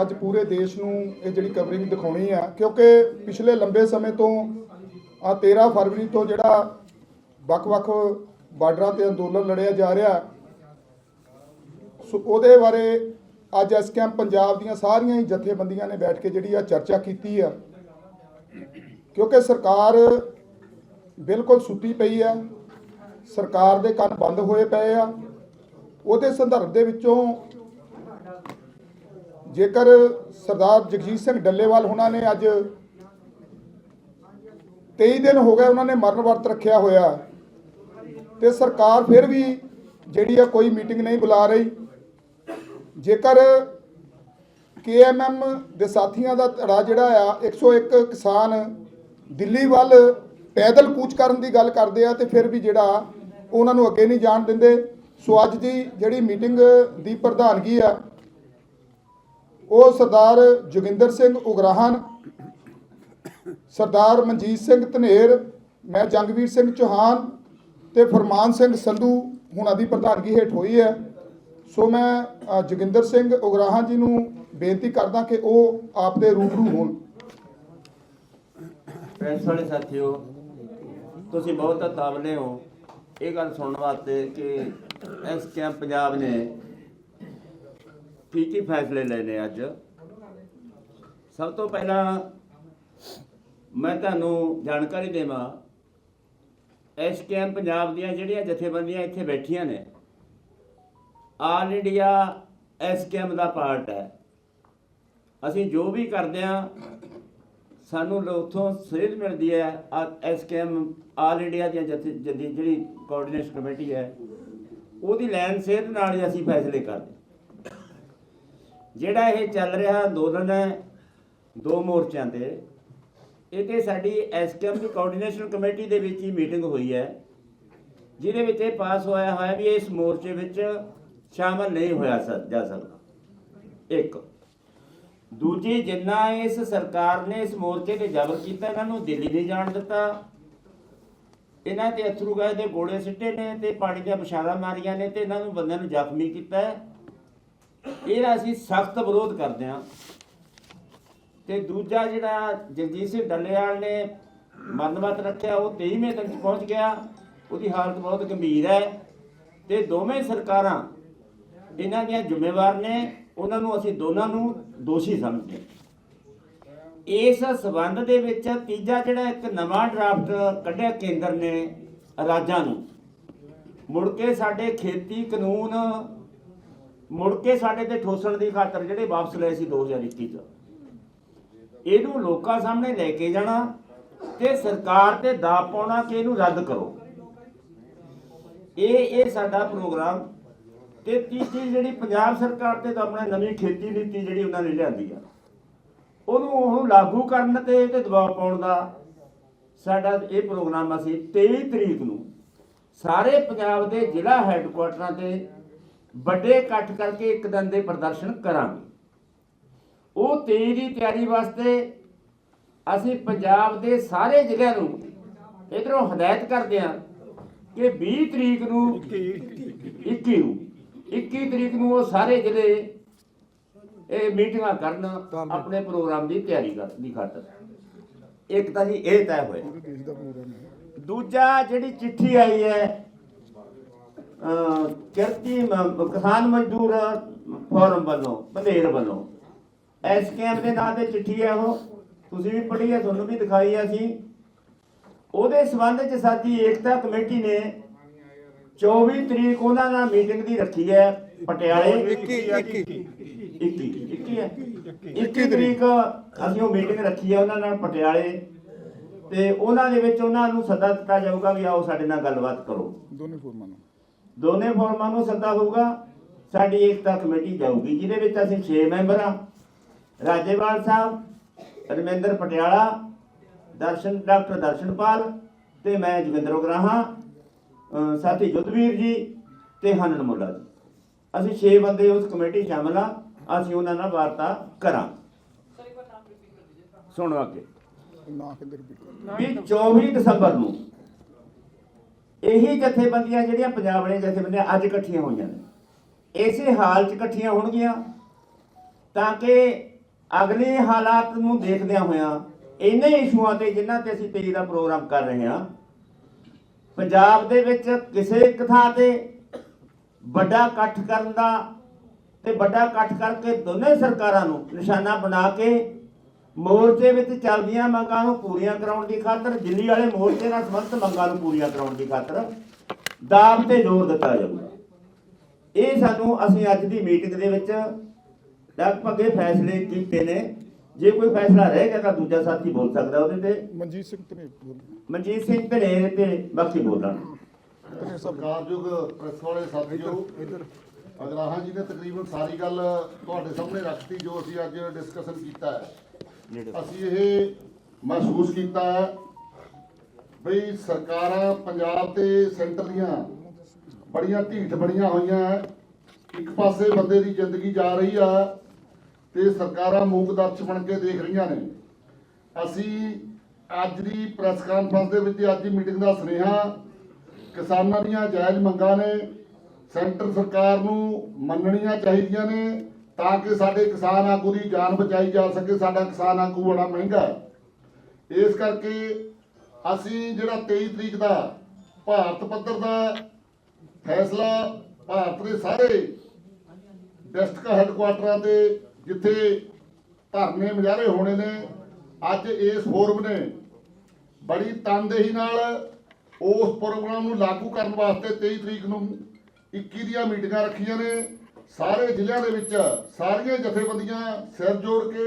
ਅੱਜ ਪੂਰੇ ਦੇਸ਼ ਨੂੰ ਇਹ ਜਿਹੜੀ ਕਵਰਿੰਗ ਦਿਖਾਉਣੀ ਆ, ਕਿਉਂਕਿ ਪਿਛਲੇ ਲੰਬੇ ਸਮੇਂ ਤੋਂ ਆ 13 ਫਰਵਰੀ ਤੋਂ ਜਿਹੜਾ ਵੱਖ-ਵੱਖ ਬਾਰਡਰਾਂ ਤੇ ਅੰਦੋਲਨ ਲੜਿਆ ਜਾ ਰਿਹਾ, ਸੋ ਉਹਦੇ ਬਾਰੇ ਅੱਜ ਇਸ ਕੈਂਪ ਪੰਜਾਬ ਦੀਆਂ ਸਾਰੀਆਂ ਹੀ ਜਥੇਬੰਦੀਆਂ ਨੇ ਬੈਠ ਕੇ ਜਿਹੜੀ ਆ ਚਰਚਾ ਕੀਤੀ ਆ। ਕਿਉਂਕਿ ਸਰਕਾਰ ਬਿਲਕੁਲ ਸੁੱਤੀ ਪਈ ਆ, ਸਰਕਾਰ ਦੇ ਕੰਨ ਬੰਦ ਹੋਏ ਪਏ ਆ, ਉਹਦੇ ਸੰਦਰਭ ਦੇ ਵਿੱਚੋਂ ਜੇਕਰ ਸਰਦਾਰ ਜਗਜੀਤ ਸਿੰਘ ਡੱਲੇਵਾਲ ਉਹਨਾਂ ਨੇ ਅੱਜ 23 ਦਿਨ ਹੋ ਗਏ ਉਹਨਾਂ ਨੇ ਮਰਨ ਵਰਤ ਰੱਖਿਆ ਹੋਇਆ, ਤੇ ਸਰਕਾਰ ਫਿਰ ਵੀ ਜਿਹੜੀ ਆ ਕੋਈ ਮੀਟਿੰਗ ਨਹੀਂ ਬੁਲਾ ਰਹੀ। ਜੇਕਰ ਕੇਐਮਐਮ ਦੇ ਸਾਥੀਆਂ ਦਾ ਧੜਾ ਜਿਹੜਾ ਆ 101 ਕਿਸਾਨ ਦਿੱਲੀ ਵੱਲ ਪੈਦਲ ਕੂਚ ਕਰਨ ਦੀ ਗੱਲ ਕਰਦੇ ਆ, ਤੇ ਫਿਰ ਵੀ ਜਿਹੜਾ ਉਹਨਾਂ ਨੂੰ ਅੱਗੇ ਨਹੀਂ ਜਾਣ ਦਿੰਦੇ। ਸੋ ਅੱਜ ਦੀ ਜਿਹੜੀ ਮੀਟਿੰਗ ਦੀ ਪ੍ਰਧਾਨਗੀ ਆ ਉਹ ਸਰਦਾਰ ਜੋਗਿੰਦਰ ਸਿੰਘ ਉਗਰਾਹਨ ਸਰਦਾਰ ਮਨਜੀਤ ਸਿੰਘ ਧਨੇਰ, ਮੈਂ ਜੰਗਵੀਰ ਸਿੰਘ ਚੌਹਾਨ ਤੇ ਫਰਮਾਨ ਸਿੰਘ ਸੰਧੂ ਹੁਣਾਂ ਦੀ ਪ੍ਰਧਾਨਗੀ ਹੇਠ ਹੋਈ ਹੈ। ਸੋ ਮੈਂ ਜੋਗਿੰਦਰ ਸਿੰਘ ਉਗਰਾਹਨ ਜੀ ਨੂੰ ਬੇਨਤੀ ਕਰਦਾ ਕਿ ਉਹ ਆਪ ਦੇ ਰੂਬਰੂ ਹੋਣ। ਪ੍ਰੈਸ ਵਾਲੇ ਸਾਥੀਓ, ਤੁਸੀਂ ਬਹੁਤ ਤਾਵਲੇ ਹੋ। ਇਹ ਗੱਲ ਸੁਣਨ ਵਾਸਤੇ ਕਿ ਇਸ ਕੈਂਪ ਪੰਜਾਬ ਨੇ ਕੀ ਕੀ ਫੈਸਲੇ ਲੈਣੇ ਅੱਜ? ਸਭ ਤੋਂ ਪਹਿਲਾਂ ਮੈਂ ਤੁਹਾਨੂੰ ਜਾਣਕਾਰੀ ਦੇਵਾਂ, ਇਸ ਕੈਂਪ ਪੰਜਾਬ ਦੀਆਂ ਜਿਹੜੀਆਂ ਜਥੇਬੰਦੀਆਂ ਇੱਥੇ ਬੈਠੀਆਂ ਨੇ ਆਲ ਇੰਡੀਆ ਇਸ ਕੈਂਪ ਦਾ ਪਾਰਟ ਹੈ। ਅਸੀਂ ਜੋ ਵੀ ਕਰਦੇ ਹਾਂ, ਸਾਨੂੰ ਲੋ- ਉੱਥੋਂ ਸੇਧ ਮਿਲਦੀ ਹੈ ਐਸਕੇਐਮ ਆਲ ਇੰਡੀਆ ਦੀਆਂ ਜਥੇ, ਜਦੀ, ਜਿਹੜੀ ਕੋਆਰਡੀਨੇਸ਼ਨ ਕਮੇਟੀ ਹੈ, ਉਹਦੀ ਲੈਣ ਸੇਧ ਨਾਲ ਹੀ ਅਸੀਂ ਫੈਸਲੇ ਕਰਦੇ ਜਿਹੜਾ ਇਹ ਚੱਲ ਰਿਹਾ ਅੰਦੋਲਨ ਹੈ ਦੋ ਮੋਰਚਿਆਂ ਤੇ ਇਹ ਤੇ ਸਾਡੀ ਐਸਕੇਐਮ ਦੀ ਕੋਆਰਡੀਨੇਸ਼ਨ ਕਮੇਟੀ ਦੇ ਵਿੱਚ ਹੀ ਮੀਟਿੰਗ ਹੋਈ ਹੈ, ਜਿਹਦੇ ਵਿੱਚ ਇਹ ਪਾਸ ਹੋਇਆ ਹੋਇਆ ਵੀ ਇਸ ਮੋਰਚੇ ਵਿੱਚ ਸ਼ਾਮਲ ਨਹੀਂ ਹੋਇਆ ਸਕ- ਜਾ ਸਕਦਾ। ਇੱਕ। ਦੂਜੀ, ਜਿੰਨਾ ਇਸ ਸਰਕਾਰ ਨੇ ਇਸ ਮੋਰਚੇ ਤੇ ਜ਼ਬਰ ਕੀਤਾ, ਇਹਨਾਂ ਨੂੰ ਦਿੱਲੀ ਨਹੀਂ ਜਾਣ ਦਿੱਤਾ। ਇਹਨਾਂ ਤੇ ਅਥਰੂ ਗੈਸ ਦੇ ਗੋਲੇ ਸਿੱਟੇ ਨੇ ਤੇ ਪਾਣੀ ਦੀਆਂ ਬਸ਼ਾਰਾਂ ਮਾਰੀਆਂ ਨੇ ਤੇ ਇਹਨਾਂ ਨੂੰ ਬੰਦਿਆਂ ਨੂੰ ਜ਼ਖਮੀ ਕੀਤਾ ਇਹਦਾ ਅਸੀਂ ਸਖਤ ਵਿਰੋਧ ਕਰਦੇ ਹਾਂ। ਤੇ ਦੂਜਾ ਜਿਹੜਾ ਜਗਜੀਤ ਸਿੰਘ ਡੱਲੇਵਾਲ ਨੇ ਮਰਨਵਤ ਰੱਖਿਆ, ਉਹ 23ਵੇਂ ਤੱਕ ਪਹੁੰਚ ਗਿਆ। ਉਹਦੀ ਹਾਲਤ ਬਹੁਤ ਗੰਭੀਰ ਹੈ। ਤੇ ਦੋਵੇਂ ਸਰਕਾਰਾਂ ਇਹਨਾਂ ਦੀਆਂ ਜ਼ਿੰਮੇਵਾਰ ਨੇ। ਉਹਨਾਂ ਨੂੰ ਅਸੀਂ ਦੋਨਾਂ ਨੂੰ ਦੋਸ਼ੀ ਸਮਝਦੇ ਇਸ ਸਬੰਧ ਦੇ ਵਿੱਚ ਤੀਜਾ ਜਿਹੜਾ ਇੱਕ ਨਵਾਂ ਡਰਾਫਟ ਕੱਢਿਆ ਕੇਂਦਰ ਨੇ ਰਾਜਾਂ ਨੂੰ। ਮੁੜ ਕੇ ਸਾਡੇ ਖੇਤੀ ਕਾਨੂੰਨ ਮੁੜ ਕੇ ਸਾਡੇ ਤੇ ਠੋਸਣ ਦੀ ਖਾਤਰ ਜਿਹੜੇ ਵਾਪਸ ਲਏ ਸੀ 2021 ਚ। ਇਹਨੂੰ ਲੋਕਾਂ ਸਾਹਮਣੇ ਲੈ ਕੇ ਜਾਣਾ ਤੇ ਸਰਕਾਰ ਤੇ ਦਾਅ ਪਾਉਣਾ ਕਿ ਇਹਨੂੰ ਰੱਦ ਕਰੋ। ਇਹ ਇਹ ਸਾਡਾ ਪ੍ਰੋਗਰਾਮ ਤੇ ਤੀਜੀ ਜਿਹੜੀ ਪੰਜਾਬ ਸਰਕਾਰ ਤੇ ਤਾਂ ਆਪਣਾ ਨਵੀਂ ਖੇਤੀ ਨੀਤੀ ਜਿਹੜੀ ਉਹਨਾਂ ਨੇ ਲਿਆਂਦੀ ਆ, ਉਹਨੂੰ ਉਹ ਲਾਗੂ ਕਰਨ ਤੇ ਤੇ ਦਬਾਅ ਪਾਉਣ ਦਾ ਸਾਡਾ ਇਹ ਪ੍ਰੋਗਰਾਮ ਅਸੀਂ 23 ਤਰੀਕ ਨੂੰ। ਸਾਰੇ ਪੰਜਾਬ ਦੇ ਜ਼ਿਲ੍ਹਾ ਹੈੱਡਕੁਆਟਰਾਂ ਤੇ ਵੱਡੇ ਇਕੱਠ ਕਰਕੇ ਇੱਕ ਦਿਨ ਦੇ ਪ੍ਰਦਰਸ਼ਨ ਕਰਾਂਗੇ। ਉਹ 23 ਦੀ ਤਿਆਰੀ ਵਾਸਤੇ ਅਸੀਂ ਪੰਜਾਬ ਦੇ ਸਾਰੇ ਜ਼ਿਲ੍ਹਿਆਂ ਨੂੰ ਇਧਰੋਂ ਹਦਾਇਤ ਕਰਦੇ ਹਾਂ ਕਿ 20 ਤਰੀਕ ਨੂੰ 21 ਨੂੰ 21 ਤਰੀਕ ਨੂੰ ਉਹ ਸਾਰੇ ਜ਼ਿਲ੍ਹੇ ਇਹ ਮੀਟਿੰਗਾਂ ਕਰਨ ਆਪਣੇ ਪ੍ਰੋਗਰਾਮ ਦੀ ਤਿਆਰੀ ਕਰ, ਦੀ ਖਾਤਰ। ਇੱਕ ਤਾਂ ਜੀ ਇਹ ਤੈਅ ਹੋਇਆ। ਦੂਜਾ ਜਿਹੜੀ ਚਿੱਠੀ ਆਈ ਹੈ ਕਿਰਤੀ ਕਿਸਾਨ ਮਜ਼ਦੂਰ ਫੋਰਮ ਵੱਲੋਂ ਬੰਦੇਰ ਵੱਲੋਂ। ਐਸਕੇਐਮ ਦੇ ਨਾਂ ਤੇ ਚਿੱਠੀ ਹੈ ਉਹ ਤੁਸੀਂ ਵੀ ਪੜ੍ਹੀ ਹੈ ਤੁਹਾਨੂੰ ਵੀ ਦਿਖਾਈ ਹੈ ਅਸੀਂ। ਉਹਦੇ ਸਬੰਧ ਚ ਸਾਡੀ ਏਕਤਾ ਕਮੇਟੀ ਨੇ 24 ਤਰੀਕ ਉਹਨਾਂ ਨਾਲ ਮੀਟਿੰਗ ਦੀ ਰੱਖੀ ਹੈ ਪਟਿਆਲੇ। 21 21 21 ਹੈ। 21 ਤਰੀਕ ਅਸੀਂ ਉਹ ਮੀਟਿੰਗ ਰੱਖੀ ਹੈ ਉਹਨਾਂ ਨਾਲ ਪਟਿਆਲੇ। ਤੇ ਉਹਨਾਂ ਦੇ ਵਿੱਚ ਉਹਨਾਂ ਨੂੰ ਸੱਦਾ ਦਿੱਤਾ ਜਾਊਗਾ ਵੀ ਆਓ ਸਾਡੇ ਨਾਲ ਗੱਲਬਾਤ ਕਰੋ। ਦੋਨੇ ਫੋਰਮਾਂ ਨੂੰ। ਦੋਨੇ ਫੋਰਮਾਂ ਨੂੰ ਸੱਦਾ ਹੋਊਗਾ ਸਾਡੀ ਏਕਤਾ ਕਮੇਟੀ ਜਾਊਗੀ ਜਿਹਦੇ ਵਿੱਚ ਅਸੀਂ 6 ਮੈਂਬਰ ਆ ਰਾਜੇਵਾਲ ਸਾਹਿਬ ਰਮਿੰਦਰ ਪਟਿਆਲਾ ਦਰਸ਼ਨ ਡਾਕਟਰ ਦਰਸ਼ਨਪਾਲ ਤੇ ਮੈਂ ਜੋਗਿੰਦਰ ਉਗਰਾਹਾਂ ਸਾਥੀ ਜੁਦਵੀਰ ਜੀ ਤੇ ਹਨਨ ਮੁੱਲਾ ਜੀ। ਅਸੀਂ 6 ਬੰਦੇ ਉਸ ਕਮੇਟੀ ਸ਼ਾਮਲ ਆ ਅਸੀਂ ਉਹਨਾਂ ਨਾਲ ਵਾਰਤਾ ਕਰਾਂ ਸੁਣੋ ਅੱਗੇ। ਵੀ 24 ਦਸੰਬਰ ਨੂੰ ਇਹੀ ਜਥੇਬੰਦੀਆਂ ਜਿਹੜੀਆਂ ਪੰਜਾਬ ਵਾਲੀਆਂ ਜਥੇਬੰਦੀਆਂ ਅੱਜ ਇਕੱਠੀਆਂ ਹੋਈਆਂ ਨੇ। ਇਸੇ ਹਾਲ 'ਚ ਇਕੱਠੀਆਂ ਹੋਣਗੀਆਂ ਤਾਂ ਕਿ ਅਗਲੇ ਹਾਲਾਤ ਨੂੰ ਦੇਖਦਿਆਂ ਹੋਇਆਂ ਇਹਨਾਂ ਇਸ਼ੂਆਂ ਤੇ ਜਿਨ੍ਹਾਂ ਤੇ ਅਸੀਂ 23 ਦਾ ਪ੍ਰੋਗਰਾਮ ਕਰ ਰਹੇ ਹਾਂ, ਪੰਜਾਬ ਦੇ ਵਿੱਚ ਕਿਸੇ ਇੱਕ ਥਾਂ ਤੇ ਵੱਡਾ ਇਕੱਠ ਕਰਨ ਦਾ ਤੇ ਵੱਡਾ ਇਕੱਠ ਕਰਕੇ ਦੋਨੇ ਸਰਕਾਰਾਂ ਨੂੰ ਨਿਸ਼ਾਨਾ ਬਣਾ ਕੇ ਮੋਰਚੇ ਵਿੱਚ ਚੱਲਦੀਆਂ ਮੰਗਾਂ ਨੂੰ ਪੂਰੀਆਂ ਕਰਾਉਣ ਦੀ ਖਾਤਰ ਦਿੱਲੀ ਵਾਲੇ ਮੋਰਚੇ ਨਾਲ ਸੰਬੰਧਿਤ ਮੰਗਾਂ ਨੂੰ ਪੂਰੀਆਂ ਕਰਾਉਣ ਦੀ ਖਾਤਰ ਦਾਬ ਤੇ ਜ਼ੋਰ ਦਿੱਤਾ ਜਾਊਗਾ। ਇਹ ਸਾਨੂੰ ਅਸੀਂ ਅੱਜ ਦੀ ਮੀਟਿੰਗ ਦੇ ਵਿੱਚ ਲਗਭਗ ਇਹ ਫੈਸਲੇ ਕੀਤੇ ਨੇ। ਜੇ ਕੋਈ ਫੈਸਲਾ ਰਹਿ ਗਿਆ ਤਾਂ ਦੂਜਾ ਸਾਥੀ ਬੋਲ ਸਕਦਾ ਉਹਦੇ ਤੇ। ਮਨਜੀਤ ਸਿੰਘ ਤਨੇ ਮਨਜੀਤ ਸਿੰਘ ਧਨੇਰ ਤੇ ਬਾਕੀ ਬੋਲਣ ਸਰਕਾਰਯੋਗ ਪ੍ਰੈਸ ਵਾਲੇ ਸਾਥੀਓ ਇੱਧਰ। ਅਗਰਾਹਾਂ ਜੀ ਨੇ ਤਕਰੀਬਨ ਸਾਰੀ ਗੱਲ ਤੁਹਾਡੇ ਸਾਹਮਣੇ ਰੱਖਤੀ ਜੋ ਅਸੀਂ ਅੱਜ ਡਿਸਕਸ਼ਨ ਕੀਤਾ ਹੈ। ਅਸੀਂ ਇਹ ਮਹਿਸੂਸ ਕੀਤਾ ਹੈ ਸਰਕਾਰਾਂ ਪੰਜਾਬ ਤੇ ਸੈਂਟਰ ਦੀਆਂ ਬੜੀਆਂ ਢੀਠ ਬਣੀਆਂ ਹੋਈਆਂ ਇੱਕ ਪਾਸੇ ਬੰਦੇ ਦੀ ਜ਼ਿੰਦਗੀ ਜਾ ਰਹੀ ਆ ਤੇ ਸਰਕਾਰਾਂ ਮੂਕ ਦਰਸ਼ ਬਣ ਕੇ ਦੇਖ ਰਹੀਆਂ ਨੇ। ਅਸੀਂ ਅੱਜ ਦੀ ਪ੍ਰੈਸ ਕਾਨਫਰੰਸ ਦੇ ਵਿੱਚ ਅੱਜ ਦੀ ਮੀਟਿੰਗ ਦਾ ਸੁਨੇਹਾ ਕਿਸਾਨਾਂ ਦੀਆਂ ਜਾਇਜ਼ ਮੰਗਾਂ ਨੇ। ਸੈਂਟਰ ਸਰਕਾਰ ਨੂੰ ਮੰਨਣੀਆਂ ਚਾਹੀਦੀਆਂ ਨੇ। ਤਾਂ ਕਿ ਸਾਡੇ ਕਿਸਾਨ ਆਗੂ ਦੀ ਜਾਨ ਬਚਾਈ ਜਾ ਸਕੇ, ਸਾਡਾ ਕਿਸਾਨ ਆਗੂ ਬੜਾ ਮਹਿੰਗਾ ਇਸ ਕਰਕੇ ਅਸੀਂ ਜਿਹੜਾ 23 ਤਰੀਕ ਦਾ ਭਾਰਤ ਪੱਧਰ ਦਾ ਫੈਸਲਾ, ਭਾਰਤ ਦੇ ਸਾਰੇ ਡਿਸਟ੍ਰਿਕਟ ਹੈੱਡਕੁਆਟਰਾਂ ਤੇ ਜਿੱਥੇ ਧਰਨੇ ਮੁਜ਼ਾਹਰੇ ਹੋਣੇ ਨੇ, ਅੱਜ ਇਸ ਫੋਰਮ ਨੇ ਬੜੀ ਤਨਦੇਹੀ ਨਾਲ ਉਸ ਪ੍ਰੋਗਰਾਮ ਨੂੰ ਲਾਗੂ ਕਰਨ ਵਾਸਤੇ 23 ਤਰੀਕ ਨੂੰ 21 ਦੀਆਂ ਮੀਟਿੰਗਾਂ ਰੱਖੀਆਂ ਨੇ। ਸਾਰੇ ਜ਼ਿਲ੍ਹਿਆਂ ਦੇ ਵਿੱਚ ਸਾਰੀਆਂ ਜਥੇਬੰਦੀਆਂ ਸਿਰ ਜੋੜ ਕੇ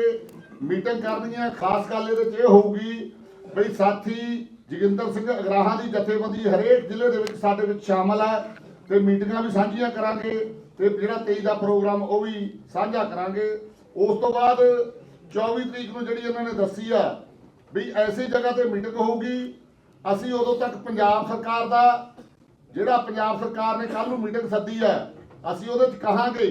ਮੀਟਿੰਗ ਕਰਨੀਆਂ, ਖਾਸ ਗੱਲ ਇਹਦੇ 'ਚ ਇਹ ਹੋਊਗੀ ਬਈ ਸਾਥੀ ਜੋਗਿੰਦਰ ਸਿੰਘ ਅਗਰਾਹਾਂ ਦੀ ਜਥੇਬੰਦੀ ਹਰੇਕ ਜ਼ਿਲ੍ਹੇ ਦੇ ਵਿੱਚ ਸਾਡੇ ਵਿੱਚ ਸ਼ਾਮਲ ਹੈ ਤੇ ਮੀਟਿੰਗਾਂ ਵੀ ਸਾਂਝੀਆਂ ਕਰਾਂਗੇ ਤੇ ਜਿਹੜਾ 23 ਦਾ ਪ੍ਰੋਗਰਾਮ ਉਹ ਵੀ ਸਾਂਝਾ ਕਰਾਂਗੇ। ਉਸ ਤੋਂ ਬਾਅਦ 24 ਤਰੀਕ ਨੂੰ ਜਿਹੜੀ ਇਹਨਾਂ ਨੇ ਦੱਸੀ ਆ ਵੀ ਐਸੀ ਜਗ੍ਹਾ ਤੇ ਮੀਟਿੰਗ ਹੋਊਗੀ। ਅਸੀਂ ਉਦੋਂ ਤੱਕ ਪੰਜਾਬ ਸਰਕਾਰ ਦਾ, ਜਿਹੜਾ ਪੰਜਾਬ ਸਰਕਾਰ ਨੇ ਕੱਲ ਨੂੰ ਮੀਟਿੰਗ ਸੱਦੀ ਹੈ ਅਸੀਂ ਉਹਦੇ 'ਚ ਕਹਾਂਗੇ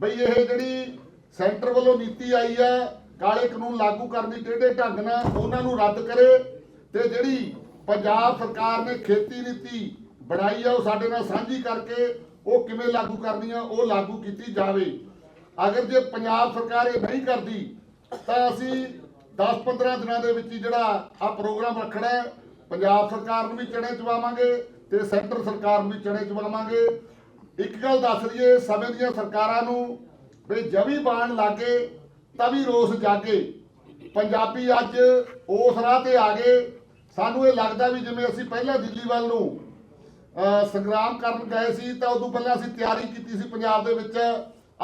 ਬਈ ਇਹ ਜਿਹੜੀ ਸੈਂਟਰ ਵੱਲੋਂ ਨੀਤੀ ਆਈ ਹੈ ਕਾਲੇ ਕਾਨੂੰਨ ਲਾਗੂ ਕਰਨ ਦੀ ਟੇਢੇ ਢੰਗ ਨਾਲ ਉਹਨਾਂ ਨੂੰ ਰੱਦ ਕਰੇ ਤੇ ਜਿਹੜੀ ਪੰਜਾਬ ਸਰਕਾਰ ਨੇ ਖੇਤੀ ਨੀਤੀ ਬਣਾਈ ਆ, ਉਹ ਸਾਡੇ ਨਾਲ ਸਾਂਝੀ ਕਰਕੇ ਉਹ ਕਿਵੇਂ ਲਾਗੂ ਕਰਨੀ ਆ, ਉਹ ਲਾਗੂ ਕੀਤੀ ਜਾਵੇ। ਅਗਰ ਜੇ ਪੰਜਾਬ ਸਰਕਾਰ ਇਹ ਨਹੀਂ ਕਰਦੀ, ਤਾਂ ਅਸੀਂ 10-15 ਦਿਨਾਂ ਦੇ ਵਿੱਚ ਹੀ ਜਿਹੜਾ ਆ ਪ੍ਰੋਗਰਾਮ ਰੱਖਣਾ ਪੰਜਾਬ ਸਰਕਾਰ ਨੂੰ ਵੀ ਚੜੇ ਚਵਾਵਾਂਗੇ ਤੇ ਸੈਂਟਰ ਸਰਕਾਰ ਨੂੰ ਵੀ ਚਣੇ ਚਵਾਵਾਂਗੇ ਇੱਕ ਗੱਲ ਦੱਸ ਦਈਏ, ਸਮੇਂ ਦੀਆਂ ਸਰਕਾਰਾਂ ਨੂੰ ਵੀ ਜਵੀ ਬਾਣ ਲਾਗੇ ਤਵੀ ਰੋਸ ਜਾਗੇ। ਪੰਜਾਬੀ ਅੱਜ ਉਸ ਰਾਹ ਤੇ ਆ ਗਏ। ਸਾਨੂੰ ਇਹ ਲੱਗਦਾ ਵੀ ਜਿਵੇਂ ਅਸੀਂ ਪਹਿਲਾਂ ਦਿੱਲੀ ਵੱਲ ਨੂੰ ਅਹ ਸੰਗਰਾਮ ਕਰਨ ਗਏ ਸੀ, ਤਾਂ ਉਦੋਂ ਪਹਿਲਾਂ ਅਸੀਂ ਤਿਆਰੀ ਕੀਤੀ ਸੀ ਪੰਜਾਬ ਦੇ ਵਿੱਚ।